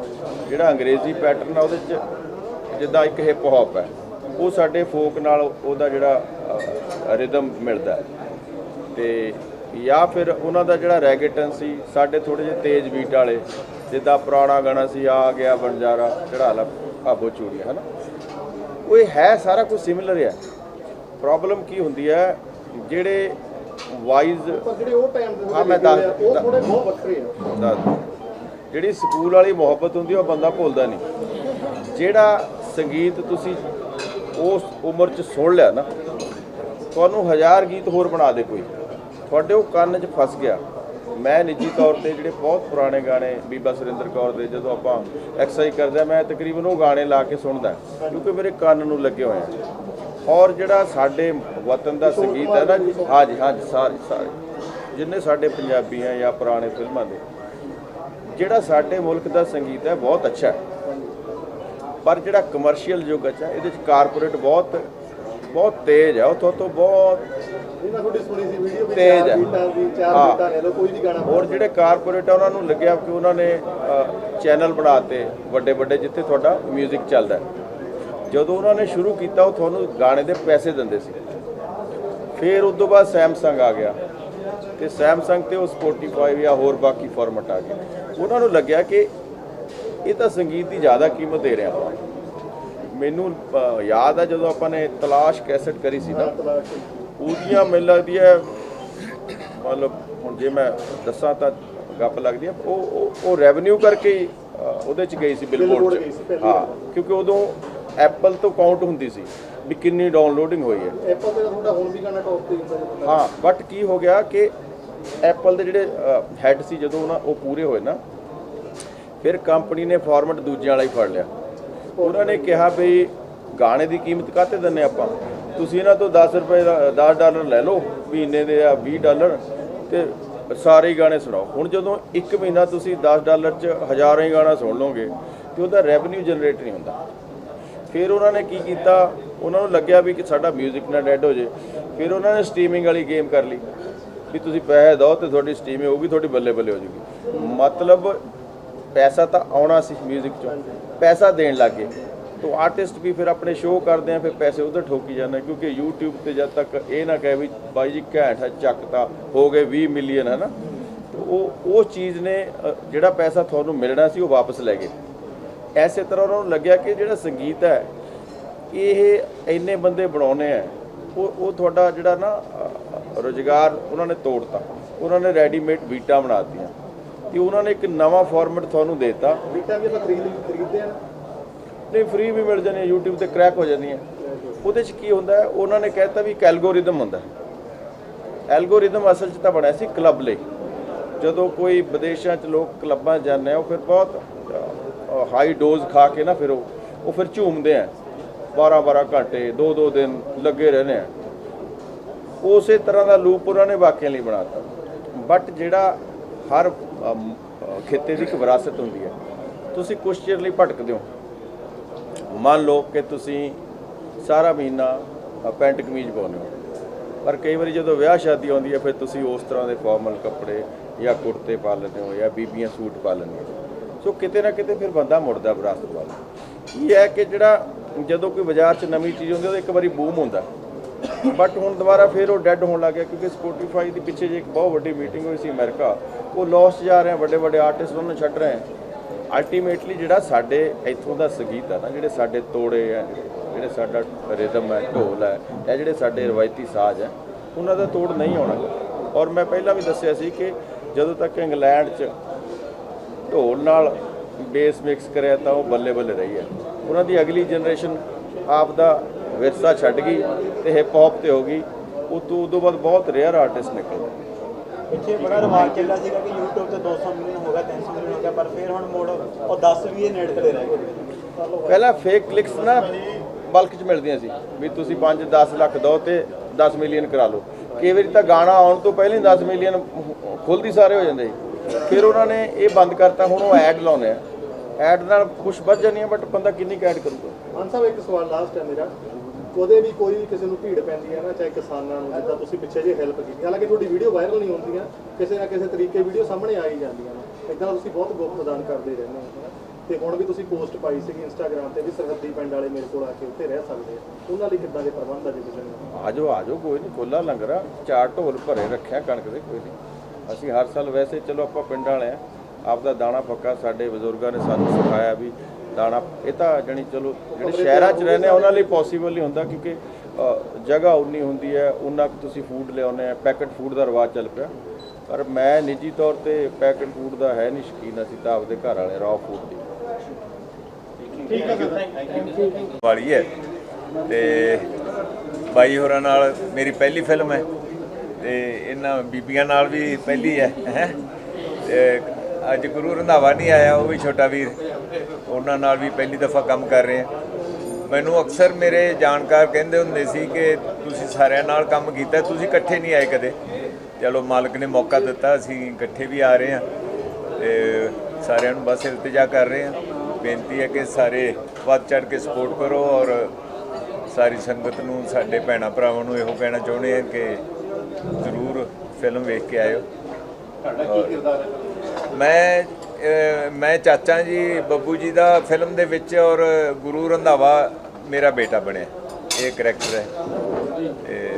ਜਿਹੜਾ ਅੰਗਰੇਜ਼ੀ ਪੈਟਰਨ ਆ ਉਹਦੇ 'ਚ ਜਿੱਦਾਂ ਇੱਕ ਹਿਪ ਹੌਪ ਹੈ, ਉਹ ਸਾਡੇ ਫੋਕ ਨਾਲ ਉਹਦਾ ਜਿਹੜਾ ਰਿਦਮ ਮਿਲਦਾ ਹੈ। ਤੇ ਜਾਂ ਫਿਰ ਉਹਨਾਂ ਦਾ ਜਿਹੜਾ ਰੈਗੇਟਨ ਸੀ, ਸਾਡੇ ਥੋੜੇ ਜਿਹੇ ਤੇਜ਼ ਬੀਟ ਵਾਲੇ, ਜਿੱਦਾਂ ਪੁਰਾਣਾ ਗਾਣਾ ਸੀ, ਆ ਗਿਆ ਬੰਜਾਰਾ ਚੜਾ ਲਾ ਆਬੋ ਚੂੜੀਆਂ, ਹਨਾ? ਉਹ ਇਹ ਹੈ, ਸਾਰਾ ਕੁਝ ਸਿਮਿਲਰ ਹੈ। ਪ੍ਰੋਬਲਮ ਕੀ ਹੁੰਦੀ ਹੈ? ਜਿਹੜੇ ਵਾਈਜ਼ ਜਿਹੜੇ ਉਹ ਟਾਈਮ ਦੇ ਹਾਂ, ਮੈਂ ਦੱਸ- ਉਹ ਥੋੜੇ ਬਹੁਤ ਵੱਖਰੇ ਆ। ਜਿਹੜੀ ਸਕੂਲ ਵਾਲੀ ਮੁਹੱਬਤ ਹੁੰਦੀ ਉਹ ਬੰਦਾ ਭੁੱਲਦਾ ਨਹੀਂ। ਜਿਹੜਾ ਸੰਗੀਤ ਤੁਸੀਂ ਉਸ ਉਮਰ 'ਚ ਸੁਣ ਲਿਆ ਨਾ ਤੁਹਾਨੂੰ ਹਜ਼ਾਰ ਗੀਤ ਹੋਰ ਬਣਾ ਦੇ ਕੋਈ। ਤੁਹਾਡੇ ਉਹ ਕੰਨ 'ਚ ਫਸ ਗਿਆ। ਮੈਂ ਨਿੱਜੀ ਤੌਰ ਤੇ ਜਿਹੜੇ ਬਹੁਤ ਪੁਰਾਣੇ ਗਾਣੇ ਬੀਬਾ ਸੁਰਿੰਦਰ ਕੌਰ ਦੇ ਜਦੋਂ ਆਪਾਂ ਐਕਸਰਸਾਈਜ਼ ਕਰਦੇ ਆ ਮੈਂ ਤਕਰੀਬਨ ਉਹ ਗਾਣੇ ਲਾ ਕੇ ਸੁਣਦਾ ਕਿਉਂਕਿ ਮੇਰੇ ਕੰਨ ਨੂੰ ਲੱਗੇ ਹੋਏ ਆ। ਔਰ ਜਿਹੜਾ ਸਾਡੇ ਵਤਨ ਦਾ ਸੰਗੀਤ ਹੈ ਨਾ ਹਾਂਜੀ ਹਾਂਜੀ ਸਾਰੇ ਸਾਰੇ ਜਿੰਨੇ ਸਾਡੇ ਪੰਜਾਬੀ ਆ ਜਾਂ ਪੁਰਾਣੇ ਫਿਲਮਾਂ ਦੇ ਜਿਹੜਾ ਸਾਡੇ ਮੁਲਕ ਦਾ ਸੰਗੀਤ ਹੈ ਬਹੁਤ ਅੱਛਾ ਹੈ ਪਰ ਜਿਹੜਾ ਕਮਰਸ਼ੀਅਲ ਯੁੱਗ ਹੈ ਇਹਦੇ ਚ ਕਾਰਪੋਰੇਟ ਬਹੁਤ ਬਹੁਤ ਤੇਜ਼ ਹੈ ਉਥੋਂ ਤੋਂ ਬਹੁਤ ਇਹਨਾਂ ਤੁਹਾਡੀ ਸੁਣੀ ਸੀ ਵੀਡੀਓ ਵੀ ਤੇਜ਼ ਹੈ। ਚਾਰ ਹਾਂ। ਬੀਟਾਂ ਲੈ ਲਓ ਕੋਈ ਵੀ ਗਾਣਾ ਹੋਰ ਜਿਹੜੇ ਕਾਰਪੋਰੇਟ ਆ ਉਹਨਾਂ ਨੂੰ ਲੱਗਿਆ ਕਿ ਉਹਨਾਂ ਨੇ ਚੈਨਲ ਬਣਾਤੇ ਵੱਡੇ ਵੱਡੇ ਜਿੱਥੇ ਤੁਹਾਡਾ 뮤직 ਚੱਲਦਾ ਹੈ। ਜਦੋਂ ਉਹਨਾਂ ਨੇ ਸ਼ੁਰੂ ਕੀਤਾ ਉਹ ਤੁਹਾਨੂੰ ਗਾਣੇ ਦੇ ਪੈਸੇ ਦਿੰਦੇ ਸੀ। ਫਿਰ ਉਸ ਤੋਂ ਬਾਅਦ ਸੈਮਸੰਗ ਆ ਗਿਆ ਤੇ ਸੈਮਸੰਗ ਤੇ ਉਹ ਸਪੋਟੀਫਾਈ ਜਾਂ ਹੋਰ ਬਾਕੀ ਫਾਰਮੈਟ ਆ ਗਏ ਉਹਨਾਂ ਨੂੰ ਲੱਗਿਆ ਕਿ ਇਹ ਤਾਂ ਸੰਗੀਤ ਦੀ ਜ਼ਿਆਦਾ ਕੀਮਤ ਦੇ ਰਿਹਾ। ਆਪਾਂ ਮੈਨੂੰ ਯਾਦ ਆ ਜਦੋਂ ਆਪਾਂ ਨੇ ਤਲਾਸ਼ ਕੈਸਟ ਕਰੀ ਸੀ ਨਾ ਉਹਦੀਆਂ ਮੈਨੂੰ ਲੱਗਦੀ ਹੈ ਮਤਲਬ ਹੁਣ ਜੇ ਮੈਂ ਦੱਸਾਂ ਤਾਂ ਗੱਪ ਲੱਗਦੀ ਹੈ ਉਹ ਉਹ- ਰੈਵਨਿਊ ਕਰਕੇ ਉਹਦੇ ਚ ਗਈ ਸੀ ਬਿਲਬੋਰਡ ਚ। ਹਾਂ। ਕਿਉਂਕਿ ਉਦੋਂ ਐਪਲ ਤੋਂ ਕਾਊਂਟ ਹੁੰਦੀ ਸੀ ਵੀ ਕਿੰਨੀ ਡਾਊਨਲੋਡਿੰਗ ਹੋਈ ਹੈ। ਐਪਲ ਤੇ ਤੁਹਾਡਾ ਹੁਣ ਵੀ ਗਾਣਾ ਟੌਪ ਤੇ ਹੀ ਬਟ ਕੀ ਹੋ ਗਿਆ ਕਿ ਐਪਲ ਦੇ ਜਿਹੜੇ ਹੈੱਡ ਸੀ ਜਦੋਂ ਉਹਨਾਂ ਉਹ ਪੂਰੇ ਹੋਏ ਨਾ ਫਿਰ ਕੰਪਨੀ ਨੇ ਫਾਰਮੈਟ ਦੂਜਿਆਂ ਵਾਲਾ ਹੀ ਫੜ ਲਿਆ। ਉਹਨਾਂ ਨੇ ਕਿਹਾ ਵੀ ਗਾਣੇ ਦੀ ਕੀਮਤ ਕਾਹਤੇ ਦਿੰਨੇ ਆਪਾਂ? ਤੁਸੀਂ ਇਹਨਾਂ ਤੋਂ 10 ਰੁਪਏ ਦਾ 10 ਡਾਲਰ ਲੈ ਲਓ ਮਹੀਨੇ ਦੇ ਆ 20 ਡਾਲਰ ਤੇ ਸਾਰੇ ਗਾਣੇ ਸੁਣਾਓ। ਹੁਣ ਜਦੋਂ ਇੱਕ ਮਹੀਨਾ ਤੁਸੀਂ 10 ਡਾਲਰ 'ਚ ਹਜ਼ਾਰਾਂ ਹੀ ਗਾਣਾ ਸੁਣ ਲਓਗੇ ਤੇ ਉਹਦਾ ਰੈਵਨਿਊ ਜਨਰੇਟ ਨਹੀਂ ਹੁੰਦਾ। ਫਿਰ ਉਹਨਾਂ ਨੇ ਕੀ ਕੀਤਾ ਉਹਨਾਂ ਨੂੰ ਲੱਗਿਆ ਵੀ ਕਿ ਸਾਡਾ 뮤직 ਨਾ ਡੈਡ ਹੋ ਜੇ ਫਿਰ ਉਹਨਾਂ ਨੇ ਸਟ੍ਰੀਮਿੰਗ ਵਾਲੀ ਗੇਮ ਕਰ ਲਈ ਵੀ ਤੁਸੀਂ ਪੈਸੇ ਦਿਓ ਤੇ ਤੁਹਾਡੀ ਸਟ੍ਰੀਮਿੰਗ ਹੋਊਗੀ ਤੁਹਾਡੀ ਬੱਲੇ ਬੱਲੇ ਹੋ ਜੂਗੀ ਮਤਲਬ ਪੈਸਾ ਤਾਂ ਆਉਣਾ ਸੀ 뮤직 ਚੋਂ ਪੈਸਾ ਦੇਣ ਲੱਗੇ ਤੋਂ ਆਰਟਿਸਟ ਵੀ ਫਿਰ ਆਪਣੇ ਸ਼ੋਅ ਕਰਦੇ ਆ ਫਿਰ ਪੈਸੇ ਉਧਰ ਠੋਕੀ ਜਾਂਦੇ ਕਿਉਂਕਿ YouTube ਤੇ ਜਦ ਤੱਕ ਇਹ ਨਾ ਕਹੇ ਵੀ ਬਾਈ ਜੀ ਘੈਂਟ ਹੈ ਚੱਕਤਾ ਹੋ ਗਏ 20 ਮਿਲੀਅਨ ਹੈ ਨਾ ਤੇ ਉਹ ਉਹ ਚੀਜ਼ ਨੇ ਅ, ਜਿਹੜਾ ਪੈਸਾ ਤੁਹਾਨੂੰ ਮਿਲਣਾ ਸੀ ਉਹ ਵਾਪਸ ਲੈ ਗਏ ਐਸੇ ਤਰ੍ਹਾਂ ਉਹਨਾਂ ਨੂੰ ਲੱਗਿਆ ਕਿ ਜਿਹੜਾ ਸੰਗੀਤ ਹੈ ਇਹ ਇੰਨੇ ਬੰਦੇ ਬਣਾਉਣੇ ਆ ਉਹ ਉਹ ਤੁਹਾਡਾ ਜਿਹੜਾ ਨਾ ਰੁਜ਼ਗਾਰ ਉਹਨਾਂ ਨੇ ਤੋੜਤਾ। ਉਹਨਾਂ ਨੇ ਰੈਡੀਮੇਡ ਬੀਟਾਂ ਬਣਾਤੀਆਂ ਤੇ ਉਹਨਾਂ ਨੇ ਇੱਕ ਨਵਾਂ ਫਾਰਮੈਟ ਤੁਹਾਨੂੰ ਦੇਤਾ। ਬੀਟਾਂ ਵੀ ਆਪਾਂ ਖਰੀਦ ਖਰੀਦਦੇ ਆ ਨਹੀਂ ਫ੍ਰੀ ਵੀ ਮਿਲ ਜਾਂਦੀਆਂ YouTube ਤੇ ਕ੍ਰੈਕ ਹੋ ਜਾਂਦੀਆਂ। ਉਹਦੇ 'ਚ ਕੀ ਹੁੰਦਾ ਹੈ ਉਹਨਾਂ ਨੇ ਕਹਿਤਾ ਵੀ ਇੱਕ ਐਲਗੋਰਿਦਮ ਹੁੰਦਾ ਐਲਗੋਰਿਦਮ ਅਸਲ 'ਚ ਤਾਂ ਬਣਿਆ ਸੀ ਕਲੱਬ ਲਈ। ਜਦੋਂ ਕੋਈ ਵਿਦੇਸ਼ਾਂ 'ਚ ਲੋਕ ਕਲੱਬਾਂ ਜਾਂਦੇ ਆ ਉਹ ਫਿਰ ਬਹੁਤ ਹਾਈ ਡੋਜ਼ ਖਾ ਕੇ ਨਾ ਫਿਰ ਉਹ ਉਹ ਫਿਰ ਝੂਮਦੇ ਆ। 12 12 ਘੰਟੇ 2 2 ਦਿਨ ਲੱਗੇ ਰਹਿੰਦੇ ਆ। ਉਸੇ ਤਰ੍ਹਾਂ ਦਾ ਲੂਪ ਉਹਨਾਂ ਨੇ ਵਾਕਿਆਂ ਲਈ ਬਣਾਤਾ। ਬਟ ਜਿਹੜਾ ਹਰ ਅਮ, ਖਿੱਤੇ ਦੀ ਇੱਕ ਵਿਰਾਸਤ ਹੁੰਦੀ ਹੈ ਤੁਸੀਂ ਕੁਛ ਚਿਰ ਲਈ ਭਟਕਦੇ ਹੋ। ਮੰਨ ਲਓ ਕਿ ਤੁਸੀਂ ਸਾਰਾ ਮਹੀਨਾ ਪੈਂਟ ਕਮੀਜ਼ ਪਾਉਂਦੇ ਹੋ। ਪਰ ਕਈ ਵਾਰੀ ਜਦੋਂ ਵਿਆਹ ਸ਼ਾਦੀ ਆਉਂਦੀ ਹੈ ਫਿਰ ਤੁਸੀਂ ਉਸ ਤਰ੍ਹਾਂ ਦੇ ਫਾਰਮਲ ਕੱਪੜੇ ਜਾਂ ਕੁੜਤੇ ਪਾ ਲੈਂਦੇ ਹੋ ਜਾਂ ਬੀਬੀਆਂ ਸੂਟ ਪਾ ਲੈਂਦੀਆਂ। ਸੋ ਕਿਤੇ ਨਾ ਕਿਤੇ ਫਿਰ ਬੰਦਾ ਮੁੜਦਾ ਵਿਰਾਸਤ ਵੱਲ। ਇਹ ਹੈ ਕਿ ਜਿਹੜਾ ਜਦੋਂ ਕੋਈ ਬਾਜ਼ਾਰ 'ਚ ਨਵੀਂ ਚੀਜ਼ ਹੁੰਦੀ ਉਹਦਾ ਇੱਕ ਵਾਰੀ ਬੂਮ ਹੁੰਦਾ। ਬਟ ਹੁਣ ਦੁਬਾਰਾ ਫਿਰ ਉਹ ਡੈੱਡ ਹੋਣ ਲੱਗ ਗਿਆ ਕਿਉਂਕਿ ਸਪੋਟੀਫਾਈ ਦੀ ਪਿੱਛੇ ਜੇ ਇੱਕ ਬਹੁਤ ਵੱਡੀ ਮੀਟਿੰਗ ਹੋਈ ਸੀ ਅਮਰੀਕਾ। ਉਹ ਲਾਸ ਜਾ ਰਹੇ ਆ, ਵੱਡੇ ਵੱਡੇ ਆਰਟਿਸਟ ਉਹਨਾਂ ਨੂੰ ਛੱਡ ਰਹੇ ਆ। ਅਲਟੀਮੇਟਲੀ ਜਿਹੜਾ ਸਾਡੇ ਇੱਥੋਂ ਦਾ ਸੰਗੀਤ ਆ ਨਾ, ਜਿਹੜੇ ਸਾਡੇ ਤੋੜੇ ਆ, ਜਿਹੜੇ ਸਾਡਾ ਰਿਦਮ ਹੈ ਢੋਲ ਹੈ ਇਹ ਜਿਹੜੇ ਸਾਡੇ ਰਵਾਇਤੀ ਸਾਜ਼ ਹੈ ਉਹਨਾਂ ਦਾ ਤੋੜ ਨਹੀਂ ਆਉਣਾ। ਔਰ ਮੈਂ ਪਹਿਲਾਂ ਵੀ ਦੱਸਿਆ ਸੀ ਕਿ ਜਦੋਂ ਤੱਕ ਇੰਗਲੈਂਡ 'ਚ ਢੋਲ ਨਾਲ ਬੇਸ ਮਿਕਸ ਕਰਿਆ ਤਾਂ ਉਹ ਬੱਲੇ ਬੱਲੇ ਰਹੀ ਹੈ। ਉਹਨਾਂ ਦੀ ਅਗਲੀ ਜਨਰੇਸ਼ਨ ਆਪ ਦਾ ਵਿਰਸਾ ਛੱਡ ਗਈ ਤੇ ਹਿਪ ਹੌਪ ਤੇ ਹੋ ਗਈ। ਉਹ ਤੋਂ ਉਦੋਂ ਬਾਅਦ ਬਹੁਤ ਰੇਅਰ ਆਰਟਿਸਟ ਨਿਕਲੇ ਪਿੱਛੇ ਬੜਾ ਰਿਵਾਜ ਚੱਲਿਆ ਸੀਗਾ ਕਿ YouTube ਤੇ 200 ਮਿਲੀਅਨ ਹੋ ਗਿਆ 300 ਮਿਲੀਅਨ ਹੋ ਗਿਆ ਪਰ ਫਿਰ ਹੁਣ ਮੋੜ ਉਹ 10 ਵੀ ਇਹ ਨੇੜੇ ਤੇੜੇ ਰਹਿ ਗਏ। ਪਹਿਲਾਂ ਫੇਕ ਕਲਿੱਕਸ ਨਾ ਬਲਕ 'ਚ ਮਿਲਦੀਆਂ ਸੀ ਵੀ ਤੁਸੀਂ 5-10 ਲੱਖ ਦਿਓ ਤੇ 10 ਮਿਲੀਅਨ ਕਰਾ ਲਓ। ਕਈ ਵਾਰੀ ਤਾਂ ਗਾਣਾ ਆਉਣ ਤੋਂ ਪਹਿਲਾਂ ਹੀ 10 ਮਿਲੀਅਨ ਖੁੱਲਦੀ ਸਾਰੇ ਹੋ ਜਾਂਦੇ ਸੀ। ਫਿਰ ਉਹਨਾਂ ਨੇ ਇਹ ਬੰਦ ਕਰਤਾ ਹੁਣ ਉਹ ਐਡ ਲਾਉਂਦੇ ਆ। ਐਡ ਨਾਲ ਕੁਝ ਵੱਧ ਜਾਂਦੀਆਂ ਬਟ ਬੰਦਾ ਕਿੰਨੀ ਐਡ ਕਰੂਗਾ? ਮਾਨ ਸਾਹਿਬ ਇੱਕ ਸਵਾਲ ਲਾਸਟ ਹੈ ਮੇਰਾ। ਉਹਦੇ ਵੀ ਕੋਈ ਕਿਸੇ ਨੂੰ ਭੀੜ ਪੈਂਦੀ ਹੈ ਨਾ ਚਾਹੇ ਕਿਸਾਨਾਂ ਨੂੰ ਜਿੱਦਾਂ ਤੁਸੀਂ ਪਿੱਛੇ ਜੇ ਹੈਲਪ ਕੀਤੀ। ਹਾਲਾਂਕਿ ਤੁਹਾਡੀ ਵੀਡੀਓ ਵਾਇਰਲ ਨਹੀਂ ਹੁੰਦੀਆਂ ਕਿਸੇ ਨਾ ਕਿਸੇ ਤਰੀਕੇ ਵੀਡੀਓ ਸਾਹਮਣੇ ਆ ਹੀ ਜਾਂਦੀਆਂ ਨੇ। ਇਦਾਂ ਤੁਸੀਂ ਬਹੁਤ ਗੁਪਤ ਪ੍ਰਦਾਨ ਕਰਦੇ ਰਹਿੰਦੇ ਹੋ। ਤੇ ਹੁਣ ਵੀ ਤੁਸੀਂ ਪੋਸਟ ਪਾਈ ਸੀਗੀ ਇੰਸਟਾਗ੍ਰam ਤੇ ਵੀ ਸਰਹੱਦੀ ਪਿੰਡ ਵਾਲੇ ਮੇਰੇ ਕੋਲ ਆ ਕੇ ਉੱਥੇ ਰਹਿ ਸਕਦੇ ਆ। ਉਹਨਾਂ ਲਈ ਕਿੱਦਾਂ ਦੇ ਪ੍ਰਬੰਧ ਆ ਜੀ ਕਿਸੇ ਨੂੰ? ਆਜੋ ਆਜੋ ਕੋਈ ਨਹੀਂ ਖੁੱਲਾ ਲੰਗਰ ਚਾਰ ਢੋਲ ਭਰੇ ਰੱਖਿਆ ਕਣਕ ਦੇ ਕੋਈ ਨਹੀਂ। ਅਸੀਂ ਹਰ ਸਾਲ ਵੈਸੇ ਚਲੋ ਆਪਾਂ ਪਿੰਡਾਂ ਵਾਲੇ ਆ। ਆਪਦਾ ਦਾਣਾ ਪੱਕਾ ਸਾਡੇ ਬਜ਼ੁਰਗਾਂ ਨੇ ਸਾਨੂੰ ਸਿਖਾਇਆ ਵੀ ਦਾਣਾ ਇਹ ਤਾਂ ਜਣੀ ਚਲੋ ਜਿਹੜੇ ਸ਼ਹਿਰਾਂ 'ਚ ਰਹਿੰਦੇ ਆ ਉਹਨਾਂ ਲਈ ਪੋਸੀਬਲ ਨਹੀਂ ਹੁੰਦਾ ਕਿਉਂਕਿ ਜਗ੍ਹਾ ਉਨੀ ਹੁੰਦੀ ਹੈ ਉਨਾ ਕੁ ਤੁਸੀਂ ਫੂਡ ਲਿਆਉਂਦੇ ਆ ਪੈਕਟ ਫੂਡ ਦਾ ਰਿਵਾਜ ਚੱਲ ਪਿਆ। ਪਰ ਮੈਂ ਨਿੱਜੀ ਤੌਰ ਤੇ ਪੈਕਟ ਫੂਡ ਦਾ ਹੈ ਨਹੀਂ ਸ਼ਕੀਨ ਅਸੀਂ ਤਾਂ ਆਪਦੇ ਘਰ ਵਾਲੇ ਰॉ ਫੂਡ ਦੀ। ਵਾਲੀ ਹੈ। ਤੇ ਬਾਈ ਹੋਰਾਂ ਨਾਲ ਮੇਰੀ ਪਹਿਲੀ ਫਿਲਮ ਹੈ। ਤੇ ਇਹਨਾਂ ਬੀਬੀਆਂ ਨਾਲ ਵੀ ਪਹਿਲੀ ਹੈ, ਹੈਂ। ਤੇ ਅੱਜ ਗੁਰੂ ਰੰਧਾਵਾ ਨਹੀਂ ਆਇਆ, ਉਹ ਵੀ ਛੋਟਾ ਵੀਰ। ਉਹਨਾਂ ਨਾਲ ਵੀ ਪਹਿਲੀ ਦਫਾ ਕੰਮ ਕਰ ਰਹੇ ਹਾਂ। ਮੈਨੂੰ ਅਕਸਰ ਮੇਰੇ ਜਾਣਕਾਰ ਕਹਿੰਦੇ ਹੁੰਦੇ ਸੀ ਕਿ ਤੁਸੀਂ ਸਾਰਿਆਂ ਨਾਲ ਕੰਮ ਕੀਤਾ, ਤੁਸੀਂ ਇਕੱਠੇ ਨਹੀਂ ਆਏ ਕਦੇ। ਚਲੋ ਮਾਲਕ ਨੇ ਮੌਕਾ ਦਿੱਤਾ, ਅਸੀਂ ਇਕੱਠੇ ਵੀ ਆ ਰਹੇ ਹਾਂ। ਤੇ ਸਾਰਿਆਂ ਨੂੰ ਬਸ ਇਲਤਜਾ ਕਰ ਰਹੇ ਹਾਂ। ਬੇਨਤੀ ਹੈ ਕਿ ਸਾਰੇ ਵੱਧ ਚੜ ਕੇ ਸਪੋਰਟ ਕਰੋ ਔਰ ਸਾਰੀ ਸੰਗਤ ਨੂੰ, ਸਾਡੇ ਭੈਣਾ ਭਰਾਵਾਂ ਨੂੰ ਇਹੋ ਕਹਿਣਾ ਚਾਹੁੰਦੇ ਹਾਂ ਕਿ ਜ਼ਰੂਰ ਫਿਲਮ ਵੇਖ ਕੇ ਆਇਓ। ਤੁਹਾਡਾ ਕੀ ਕਿਰਦਾਰ ਹੈ? ਮੈਂ ਮੈਂ ਚਾਚਾ ਜੀ ਬੱਬੂ ਜੀ ਦਾ ਫਿਲਮ ਦੇ ਵਿੱਚ ਔਰ ਗੁਰੂ ਰੰਧਾਵਾ ਮੇਰਾ ਬੇਟਾ ਬਣਿਆ। ਇਹ ਕਰੈਕਟਰ ਹੈ। ਤੇ